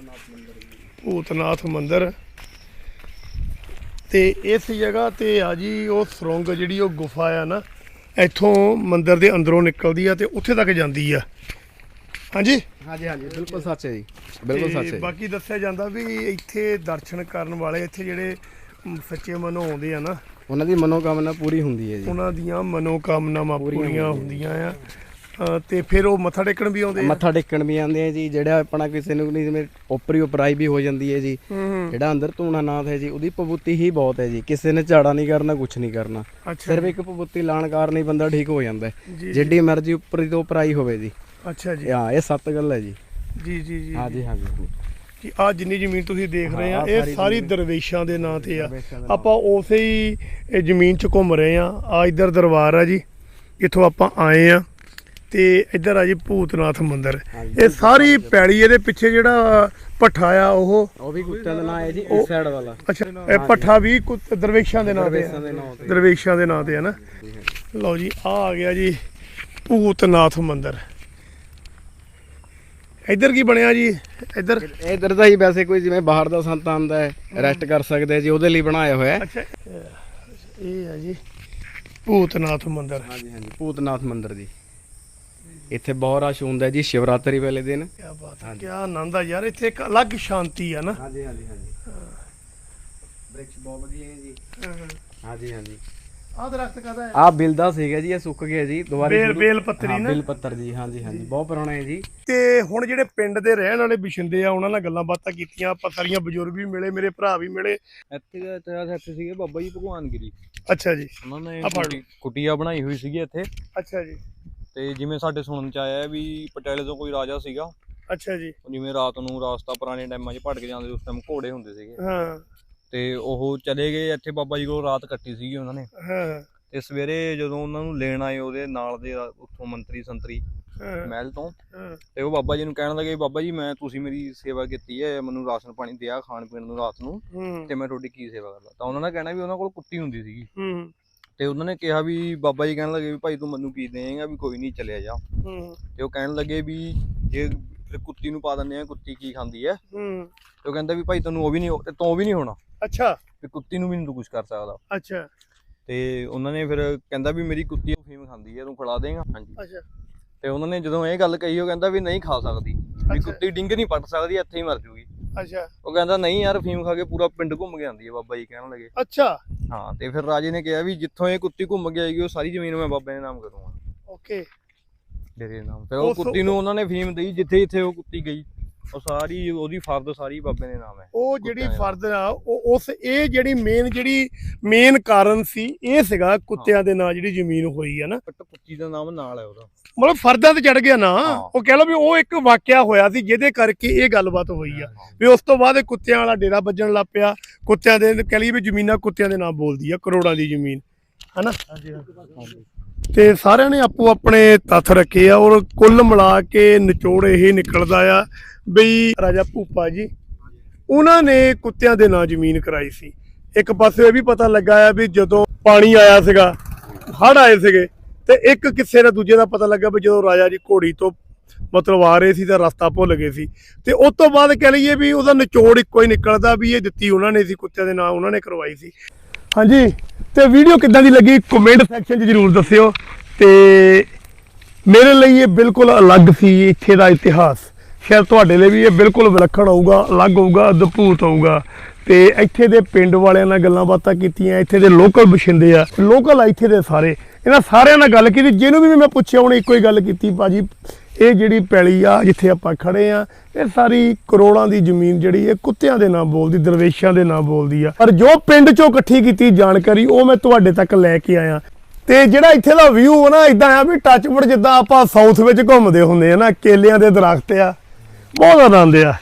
ਭੂਤਨਾਥ ਮੰਦਿਰ। ਤੇ ਇਸ ਜਗ੍ਹਾ ਤੇ ਆ ਜੀ ਉਹ ਸੁਰੰਗ ਜਿਹੜੀ ਉਹ ਗੁਫਾ ਆ ਨਾ ਇੱਥੋਂ ਮੰਦਿਰ ਦੇ ਅੰਦਰੋਂ ਨਿਕਲਦੀ ਆ ਤੇ ਉੱਥੇ ਤੱਕ ਜਾਂਦੀ ਆ। ਹਾਂਜੀ? ਹਾਂ ਜੀ ਹਾਂ ਜੀ ਬਿਲਕੁਲ ਸੱਚ ਹੈ ਜੀ। ਬਿਲਕੁਲ ਸੱਚ ਹੈ। ਬਾਕੀ ਦੱਸਿਆ ਜਾਂਦਾ ਵੀ ਇੱਥੇ ਦਰਸ਼ਨ ਕਰਨ ਵਾਲੇ ਇੱਥੇ ਜਿਹੜੇ ਸੱਚੇ ਮਨੋਂ ਆਉਂਦੇ ਆ ਨਾ ਉਹਨਾਂ ਦੀ ਮਨੋਕਾਮਨਾ ਪੂਰੀ ਹੁੰਦੀ ਹੈ ਜੀ। ਉਹਨਾਂ ਦੀਆਂ ਮਨੋਕਾਮਨਾਵਾਂ ਪੂਰੀਆਂ ਹੁੰਦੀਆਂ ਆ। ਤੇ ਫਿਰ ਉਹ ਮੱਥਾ ਟੇਕਣ ਵੀ ਆਉਂਦੇ ਆ? ਮੱਥਾ ਟੇਕਣ ਵੀ ਆਉਂਦੇ ਆ ਜੀ ਜਿਹੜਾ ਆਪਣਾ ਕਿਸੇ ਨੂੰ ਨਹੀਂ ਜਿਵੇਂ ਉਪਰੀ ਉਪਰਾਈ ਵੀ ਹੋ ਜਾਂਦੀ ਹੈ ਜੀ। ਜਿਹੜਾ ਅੰਦਰ ਧੂਣਾ ਨਾਥ ਹੈ ਜੀ ਉਹਦੀ ਪਵੁੱਤੀ ਹੀ ਬਹੁਤ ਹੈ ਜੀ। ਕਿਸੇ ਨੇ ਝਾੜਾ ਨਹੀਂ ਕਰਨਾ ਕੁਝ ਨਹੀਂ ਕਰਨਾ। ਸਿਰਫ ਇੱਕ ਪਵੁੱਤੀ ਲਾਣ ਕਾਰਨ ਹੀ ਬੰਦਾ ਠੀਕ ਹੋ ਜਾਂਦਾ ਹੈ। ਜਿੱਡੀ ਮਰਜ਼ੀ ਉੱਪਰੀ ਤੋਂ ਉਪਰਾਈ ਹੋਵੇ ਜੀ। ਅੱਛਾ ਜੀ। ਹਾਂ ਇਹ ਸੱਤ ਗੱਲ ਹੈ ਜੀ। ਜੀ ਜੀ ਜੀ ਹਾਂ ਜੀ। ਹਾਂ ਜੀ ਕਿ ਆ ਜਿੰਨੀ ਜ਼ਮੀਨ ਤੁਸੀਂ ਦੇਖ ਰਹੇ ਆ ਇਹ ਸਾਰੀ। ਦਰਵੇਸ਼ਾਂ ਦੇ ਨਾਂ ਤੇ ਆ। ਆਪਾਂ ਉਸੇ ਹੀ ਇਹ ਜ਼ਮੀਨ 'ਚ ਘੁੰਮ ਰਹੇ ਆ। ਆ ਇੱਧਰ ਦਰਬਾਰ ਆ ਜੀ। ਇੱਥੋਂ ਆਪਾਂ ਆਏ ਆ ਤੇ ਇੱਧਰ ਆ ਜੀ ਭੂਤਨਾਥ ਮੰਦਿਰ। ਇਹ ਸਾਰੀ ਪੈੜੀ ਇਹਦੇ ਪਿੱਛੇ ਜਿਹੜਾ ਪੱਠਾ ਆ ਉਹ ਉਹ ਵੀ ਕੁੱਤਿਆਂ ਦਾ ਨਾਂ ਹੈ ਜੀ ਇਸ ਸਾਈਡ ਵਾਲਾ। ਅੱਛਾ ਇਹ ਪੱਠਾ ਵੀ ਕੁ- ਦਰਵੇਸ਼ਾਂ ਦੇ ਨਾਂ ਤੇ ਦਰਵੇਸ਼ਾਂ ਦੇ ਨਾਂ ਤੇ। ਦਰਵੇਸ਼ਾਂ ਦੇ ਨਾਂ ਤੇ ਹੈ ਨਾ। ਲਓ ਜੀ ਆ ਆ ਗਿਆ ਜੀ ਭੂਤਨਾਥ ਮੰਦਿਰ। ਇੱਧਰ ਕੀ ਬਣਿਆ ਜੀ? ਇੱਧਰ? ਇਧਰ ਤਾਂ ਹੀ ਵੈਸੇ ਕੋਈ ਜਿਵੇਂ ਬਾਹਰ ਦਾ ਸੰਤ ਆਂਦਾ ਹੈ ਰੈਸਟ ਕਰ ਸਕਦਾ ਜੀ ਉਹਦੇ ਲਈ ਬਣਾਇਆ ਹੋਇਆ ਹੈ। ਅੱਛਾ ਇਹ ਹੈ ਜੀ ਭੂਤਨਾਥ ਮੰਦਿਰ। ਹਾਂਜੀ ਹਾਂਜੀ ਭੂਤਨਾਥ ਮੰਦਿਰ ਜੀ। ਇੱਥੇ ਬਹੁਤ ਰਸ਼ ਹੁੰਦਾ ਜੀ ਸ਼ਿਵਰਾਤਰੀ ਵਾਲੇ ਦਿਨ। ਕੀ ਬਾਤ ਹੈ ਕੀ ਆਨੰਦ ਆ ਯਾਰ ਇੱਥੇ ਇੱਕ ਅਲੱਗ ਸ਼ਾਂਤੀ ਆ ਨਾ। ਹਾਂਜੀ ਹਾਂਜੀ ਹਾਂਜੀ। ਬ੍ਰਿਕਸ਼ ਬਹੁਤ ਵਧੀਆ ਹੈ ਜੀ। ਹਾਂਜੀ ਹਾਂਜੀ। ਆਹ ਦਰਖਤ ਕਾਦਾ ਹੈ? ਆ ਬਿਲ ਦਾ ਸੀਗਾ ਜੀ ਇਹ ਸੁੱਕ ਗਿਆ ਜੀ ਦੁਬਾਰਾ ਬੇਲ ਬੇਲ ਪੱਤਰੀ ਨਾ? ਬਿਲ ਪੱਤਰ ਜੀ ਹਾਂਜੀ ਹਾਂਜੀ ਬਹੁਤ ਪੁਰਾਣਾ ਹੈ ਜੀ। ਤੇ ਹੁਣ ਜਿਹੜੇ ਪਿੰਡ ਦੇ ਰਹਿਣ ਵਾਲੇ ਬਿਸ਼ਿੰਦੇ ਆ ਉਹਨਾਂ ਨਾਲ ਗੱਲਾਂ ਬਾਤਾਂ ਕੀਤੀਆਂ ਆਪਾਂ ਸਾਰੀਆਂ ਬਜ਼ੁਰਗ ਵੀ ਮਿਲੇ ਮੇਰੇ ਭਰਾ ਵੀ ਮਿਲੇ। ਇੱਥੇ ਦਾ ਇਤਿਹਾਸ ਇੱਥੇ ਸੀਗੇ ਬਾਬਾ ਜੀ ਭਗਵਾਨ ਗਿਰੀ। ਅੱਛਾ ਜੀ। ਉਹਨਾਂ ਨੇ ਆ ਫੜ ਲਓ। ਕੁਟੀ- ਕੁਟੀਆ ਬਣਾਈ ਹੋਈ ਸੀਗੀ ਇੱਥੇ। ਅੱਛਾ ਜੀ। ਤੇ ਜਿਵੇਂ ਸਾਡੇ ਸੁਣਨ ਚ ਆਇਆ ਹੈ ਵੀ ਪਟਿਆਲੇ ਤੋਂ ਕੋਈ ਰਾਜਾ ਸੀਗਾ ਅੱਛਾ ਜੀ। ਜਿਵੇਂ ਰਾਤ ਨੂੰ ਰਾਸਤਾ ਪੁਰਾਣੇ ਟਾਈਮਾਂ 'ਚ ਭਟਕ ਜਾਂਦੇ ਉਸ ਟਾਈਮ ਘੋੜੇ ਹੁੰਦੇ ਸੀਗੇ। ਹਾਂ। ਤੇ ਉਹ ਚਲੇ ਗਏ ਇੱਥੇ ਬਾਬਾ ਜੀ ਕੋਲ ਰਾਤ ਕੱਟੀ ਸੀਗੀ ਉਹਨਾਂ ਨੇ। ਹਾਂ। ਤੇ ਸਵੇਰੇ ਜਦੋਂ ਉਹਨਾਂ ਨੂੰ ਲੈਣ ਆਏ ਉਹਦੇ ਨਾਲ ਦੇ ਉੱਥੋਂ ਮੰਤਰੀ ਸੰਤਰੀ ਮਹਿਲ ਤੋਂ। ਤੇ ਉਹ ਬਾਬਾ ਜੀ ਨੂੰ ਕਹਿਣ ਲੱਗੇ ਬਾਬਾ ਜੀ ਮੈਂ ਤੁਸੀਂ ਮੇਰੀ ਸੇਵਾ ਕੀਤੀ ਹੈ ਮੈਨੂੰ ਰਾਸ਼ਨ ਪਾਣੀ ਦਿਆ ਖਾਣ ਪੀਣ ਨੂੰ ਰਾਤ ਨੂੰ ਤੇ ਮੈਂ ਤੁਹਾਡੀ ਕੀ ਸੇਵਾ ਕਰਦਾ? ਤਾਂ ਉਹਨਾਂ ਨੇ ਕਹਿਣਾ ਵੀ ਉਹਨਾਂ ਕੋਲ ਕੁੱਤੀ ਹੁੰਦੀ ਸੀਗੀ। ਤੇ ਉਹਨਾਂ ਨੇ ਕਿਹਾ ਵੀ ਬਾਬਾ ਜੀ ਕਹਿਣ ਲੱਗੇ ਵੀ ਭਾਈ ਤੂੰ ਮੈਨੂੰ ਕੀ ਦੇਂਗਾ ਵੀ ਕੋਈ ਨਹੀਂ ਚਲਿਆ ਜਾ? ਤੇ ਉਹ ਕਹਿਣ ਲੱਗੇ ਵੀ ਜੇ ਕੁੱਤੀ ਨੂੰ ਪਾ ਦਿੰਦੇ ਆ ਕੁੱਤੀ ਕੀ ਖਾਂਦੀ ਹੈ? ਹੂੰ। ਤੇ ਉਹ ਕਹਿੰਦਾ ਵੀ ਭਾਈ ਤੈਨੂੰ ਉਹ ਵੀ ਨਹੀਂ ਤੇ ਤੂੰ ਵੀ ਨਹੀਂ ਹੋਣਾ। ਅੱਛਾ। ਵੀ ਕੁੱਤੀ ਨੂੰ ਵੀ ਨਹੀਂ ਤੂੰ ਕੁਝ ਕਰ ਸਕਦਾ। ਅੱਛਾ। ਤੇ ਉਹਨਾਂ ਨੇ ਫਿਰ ਕਹਿੰਦਾ ਵੀ ਮੇਰੀ ਕੁੱਤੀ ਫੀਮ ਖਾਂਦੀ ਹੈ ਤੂੰ ਖਿਲਾ ਦੇਂਗਾ। ਹਾਂਜੀ। ਅੱਛਾ। ਤੇ ਉਹਨਾਂ ਨੇ ਜਦੋਂ ਇਹ ਗੱਲ ਕਹੀ ਉਹ ਕਹਿੰਦਾ ਵੀ ਨਹੀਂ ਖਾ ਸਕਦੀ। ਵੀ। ਕੁੱਤੀ ਡਿੰਗ ਨਹੀਂ ਪੱਟ ਸਕਦੀ ਇੱਥੇ ਹੀ ਮਰ ਜੂਗੀ। ਅੱਛਾ। ਉਹ ਕਹਿੰਦਾ ਨਹੀਂ ਯਾਰ ਫੀਮ ਖਾ ਕੇ ਪੂਰਾ ਪਿੰਡ ਘੁੰਮ ਕੇ ਆਂਦੀ ਹੈ ਬਾਬਾ ਜੀ ਕਹਿਣ ਲੱਗੇ। ਅੱਛਾ। ਹਾਂ ਤੇ ਫਿਰ ਰਾਜੇ ਨੇ ਕਿਹਾ ਵੀ ਜਿੱਥੋਂ ਇਹ ਕੁੱਤੀ ਘੁੰਮ ਕੇ ਆਏਗੀ ਉਹ ਸਾਰੀ ਜ਼ਮੀਨ ਮੈਂ ਬਾਬੇ ਦੇ ਨਾਮ ਕਰੂੰਗਾ। ਓਕੇ। ਡੇਰੇ ਦੇ ਨਾਮ। ਫਿਰ ਉਹ ਕੁੱਤੀ ਨੂੰ ਉਹਨਾਂ ਨੇ ਫੀਮ ਦੇਈ ਜਿੱਥੇ ਜਿੱਥੇ ਉਹ ਕੁੱਤੀ ਗਈ। ਉਹ ਸਾਰੀ ਉਹਦੀ ਫਰਦ ਸਾਰੀ ਬਾਬੇ ਦੇ ਨਾਮ ਹੈ। ਉਹ ਜਿਹੜੀ। ਫਰਦ ਆ ਉਹ ਉਸ ਇਹ ਜਿਹੜੀ ਮੇਨ ਜਿਹੜੀ ਮੇਨ ਕਾਰਨ ਸੀ ਇਹ ਸੀਗਾ ਕੁੱਤਿਆਂ ਦੇ ਨਾਂ ਜਿਹੜੀ ਜ਼ਮੀਨ ਹੋਈ ਆ ਨਾ। ਕੁੱਤੀ ਦਾ ਨਾਮ ਨਾਲ ਹੈ ਉਹਦਾ। ਮਤਲਬ ਫਰਦਾਂ ਤੇ ਚੜ ਗਿਆ ਨਾ ਹਾਂ। ਉਹ ਕਹਿ ਲਓ ਵੀ ਉਹ ਇੱਕ ਵਾਕਿਆ ਹੋਇਆ ਸੀ ਜਿਹਦੇ ਕਰਕੇ ਇਹ ਗੱਲਬਾਤ ਹੋਈ ਆ। ਵੀ ਉਸ ਤੋਂ ਬਾਅਦ ਇਹ ਕੁੱਤਿਆਂ ਵਾਲਾ ਡੇਰਾ ਵੱਜਣ ਲੱਗ ਪਿਆ। ਕੁੱਤਿਆਂ ਦੇ ਕਹਿ ਲਈਏ ਵੀ ਜ਼ਮੀਨਾਂ ਕੁੱਤਿਆਂ ਦੇ ਨਾਮ ਬੋਲਦੀ ਆ ਕਰੋੜਾਂ ਦੀ ਜ਼ਮੀਨ। ਹਨਾ? ਤੇ ਸਾਰਿਆਂ ਨੇ ਆਪੋ ਆਪਣੇ ਤੱਥ ਰੱਖੇ ਆ ਔਰ ਕੁੱਲ ਮਿਲਾ ਕੇ ਨਿਚੋੜ ਇਹ ਨਿਕਲਦਾ ਆ ਬਈ ਰਾਜਾ ਭੂਪਾ ਜੀ, ਉਹਨਾਂ ਨੇ ਕੁੱਤਿਆਂ ਦੇ ਨਾਂ ਜ਼ਮੀਨ ਕਰਾਈ ਸੀ। ਇੱਕ ਪਾਸੇ ਇਹ ਵੀ ਪਤਾ ਲੱਗਾ ਆ ਵੀ ਜਦੋਂ ਪਾਣੀ ਆਇਆ ਸੀਗਾ ਹੜ ਆਏ ਸੀਗੇ, ਤੇ ਇੱਕ ਕਿਸੇ ਦਾ ਦੂਜੇ ਦਾ ਪਤਾ ਲੱਗਾ ਵੀ ਜਦੋਂ ਰਾਜਾ ਜੀ ਘੋੜੀ ਤੋਂ ਮਤਲਬ ਆ ਰਹੇ ਸੀ ਤਾਂ ਰਸਤਾ ਭੁੱਲ ਗਏ ਸੀ। ਤੇ ਉਸ ਤੋਂ ਬਾਅਦ ਕਹਿ ਲਈਏ ਵੀ ਉਹਦਾ ਨਿਚੋੜ ਇੱਕੋ ਹੀ ਨਿਕਲਦਾ ਵੀ ਇਹ ਦਿੱਤੀ ਉਹਨਾਂ ਨੇ ਸੀ, ਕੁੱਤਿਆਂ ਦੇ ਨਾਂ ਉਹਨਾਂ ਨੇ ਕਰਵਾਈ ਸੀ। ਹਾਂਜੀ, ਤੇ ਵੀਡੀਓ ਕਿੱਦਾਂ ਦੀ ਲੱਗੀ? ਕਮੈਂਟ ਸੈਕਸ਼ਨ 'ਚ ਜਰੂਰ ਦੱਸਿਓ। ਤੇ ਮੇਰੇ ਲਈ ਇਹ ਬਿਲਕੁਲ ਅਲੱਗ ਸੀ ਇੱਥੇ ਦਾ ਇਤਿਹਾਸ। ਸ਼ਾਇਦ ਤੁਹਾਡੇ ਲਈ ਵੀ ਇਹ ਬਿਲਕੁਲ ਵਿਲੱਖਣ ਹੋਊਗਾ, ਅਲੱਗ ਹੋਊਗਾ, ਅਦਭੁਤ ਹੋਊਗਾ। ਤੇ ਇੱਥੇ ਦੇ ਪਿੰਡ ਵਾਲਿਆਂ ਨਾਲ ਗੱਲਾਂ ਬਾਤਾਂ ਕੀਤੀਆਂ, ਇੱਥੇ ਦੇ ਲੋਕਲ ਬਸ਼ਿੰਦੇ ਆ ਲੋਕਲ ਆ ਇੱਥੇ ਦੇ ਸਾਰੇ। ਇਹਨਾਂ ਸਾਰਿਆਂ ਨਾਲ ਗੱਲ ਕੀਤੀ, ਜਿਹਨੂੰ ਵੀ ਮੈਂ ਪੁੱਛਿਆ, ਉਹਨੇ ਇੱਕੋ ਹੀ ਗੱਲ ਕੀਤੀ, ਭਾਜੀ ਇਹ ਜਿਹੜੀ ਪੈਲੀ ਆ, ਜਿੱਥੇ ਆਪਾਂ ਖੜੇ ਆ, ਇਹ ਸਾਰੀ ਕਰੋੜਾਂ ਦੀ ਜ਼ਮੀਨ ਜਿਹੜੀ ਇਹ ਕੁੱਤਿਆਂ ਦੇ ਨਾਂ ਬੋਲਦੀ, ਦਰਵੇਸ਼ਾਂ ਦੇ ਨਾਂ ਬੋਲਦੀ ਆ। ਪਰ ਜੋ ਪਿੰਡ ਚੋਂ ਇਕੱਠੀ ਕੀਤੀ ਜਾਣਕਾਰੀ, ਉਹ ਮੈਂ ਤੁਹਾਡੇ ਤੱਕ ਲੈ ਕੇ ਆਇਆ। ਤੇ ਜਿਹੜਾ ਇੱਥੇ ਦਾ ਵਿਊ ਆ ਨਾ ਇਦਾਂ ਆ ਵੀ ਟੱਚਵੁੱਡ ਜਿੱਦਾਂ ਆਪਾਂ ਸਾਊਥ ਵਿੱਚ ਘੁੰਮਦੇ ਹੁੰਦੇ ਆ ਨਾ, ਕੇਲਿਆਂ ਦੇ ਦਰਖਤ ਆ, ਬਹੁਤ ਆਨੰਦ ਆ।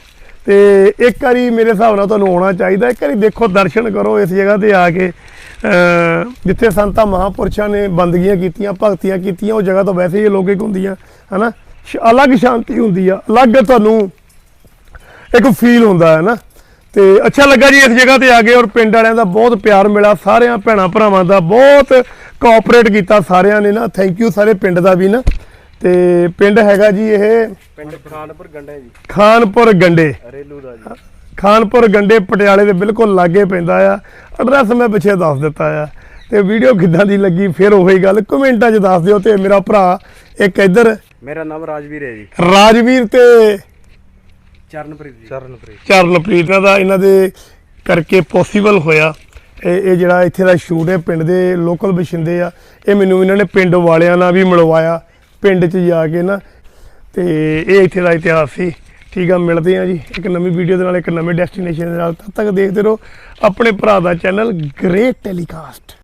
ਤੇ ਇੱਕ ਵਾਰੀ ਮੇਰੇ ਹਿਸਾਬ ਨਾਲ ਤੁਹਾਨੂੰ ਆਉਣਾ ਚਾਹੀਦਾ, ਇੱਕ ਵਾਰੀ ਦੇਖੋ, ਦਰਸ਼ਨ ਕਰੋ ਇਸ ਜਗ੍ਹਾ ਤੇ ਆ ਕੇ। ਜਿੱਥੇ ਸੰਤਾਂ ਮਹਾਪੁਰਸ਼ਾਂ ਨੇ ਬੰਦਗੀਆਂ ਕੀਤੀਆਂ, ਭਗਤੀਆਂ ਕੀਤੀਆਂ, ਉਹ ਜਗ੍ਹਾ ਤਾਂ ਵੈਸੇ ਹੀ ਅਲੌਕਿਕ ਹੁੰਦੀਆਂ ਆ ਹਨਾ? ਅਲੱਗ ਸ਼ਾਂਤੀ ਹੁੰਦੀ ਆ ਅਲੱਗ ਤੁਹਾਨੂੰ ਇੱਕ ਫੀਲ ਹੁੰਦਾ ਹੈ ਨਾ। ਤੇ ਅੱਛਾ ਲੱਗਾ ਜੀ ਇਸ ਜਗ੍ਹਾ ਤੇ ਆ ਕੇ ਔਰ ਪਿੰਡ ਵਾਲਿਆਂ ਦਾ ਬਹੁਤ ਪਿਆਰ ਮਿਲਾ ਸਾਰਿਆਂ ਭੈਣਾਂ ਭਰਾਵਾਂ ਦਾ ਬਹੁਤ ਕੋਆਪਰੇਟ ਕੀਤਾ ਸਾਰਿਆਂ ਨੇ ਨਾ ਥੈਂਕ ਯੂ ਸਾਰੇ ਪਿੰਡ ਦਾ ਵੀ ਨਾ। ਤੇ ਪਿੰਡ ਹੈਗਾ ਜੀ ਇਹ ਪਿੰਡ ਖਾਨਪੁਰ ਗੰਡਾ ਜੀ। ਖਾਨਪੁਰ ਗੰਡੇ। ਰੇਲੂ ਦਾ ਜੀ। ਖਾਨਪੁਰ ਗੰਡੇ ਪਟਿਆਲੇ ਦੇ ਬਿਲਕੁਲ ਲਾਗੇ ਪੈਂਦਾ ਆ। ਐਡਰੈਸ ਮੈਂ ਪਿੱਛੇ ਦੱਸ ਦਿੱਤਾ ਆ। ਤੇ ਵੀਡੀਓ ਕਿੱਦਾਂ ਦੀ ਲੱਗੀ ਫਿਰ ਉਹੀ ਗੱਲ। ਕਮੈਂਟਾਂ 'ਚ ਦੱਸ ਦਿਓ ਤੇ ਮੇਰਾ ਭਰਾ ਇੱਕ ਇੱਧਰ ਮੇਰਾ ਨਾਮ ਰਾਜਵੀਰ ਹੈ ਜੀ। ਰਾਜਵੀਰ ਤੇ ਚਰਨਪ੍ਰੀਤ ਜੀ। ਚਰਨਪ੍ਰੀਤ। ਚਰਨਪ੍ਰੀਤ ਇਹਨਾਂ ਦਾ ਇਹਨਾਂ ਦੇ ਕਰਕੇ ਪੋਸੀਬਲ ਹੋਇਆ। ਇਹ ਇਹ ਜਿਹੜਾ ਇੱਥੇ ਦਾ ਸ਼ੂਟ ਹੈ ਪਿੰਡ ਦੇ ਲੋਕਲ ਬਸ਼ਿੰਦੇ ਆ ਇਹ ਮੈਨੂੰ ਇਹਨਾਂ ਨੇ ਪਿੰਡ ਵਾਲਿਆਂ ਨਾਲ ਵੀ ਮਿਲਵਾਇਆ ਪਿੰਡ 'ਚ ਜਾ ਕੇ ਨਾ। ਤੇ ਇਹ ਇੱਥੇ ਦਾ ਇਤਿਹਾਸ ਸੀ। ਠੀਕ ਆ ਮਿਲਦੇ ਆ ਜੀ। ਇੱਕ ਨਵੀਂ ਵੀਡੀਓ ਦੇ ਨਾਲ ਇੱਕ ਨਵੇਂ ਡੈਸਟੀਨੇਸ਼ਨ ਦੇ ਨਾਲ। ਤਦ ਤੱਕ ਦੇਖਦੇ ਰਹੋ। ਆਪਣੇ ਭਰਾ ਦਾ ਚੈਨਲ ਗ੍ਰੇਟ ਟੈਲੀਕਾਸਟ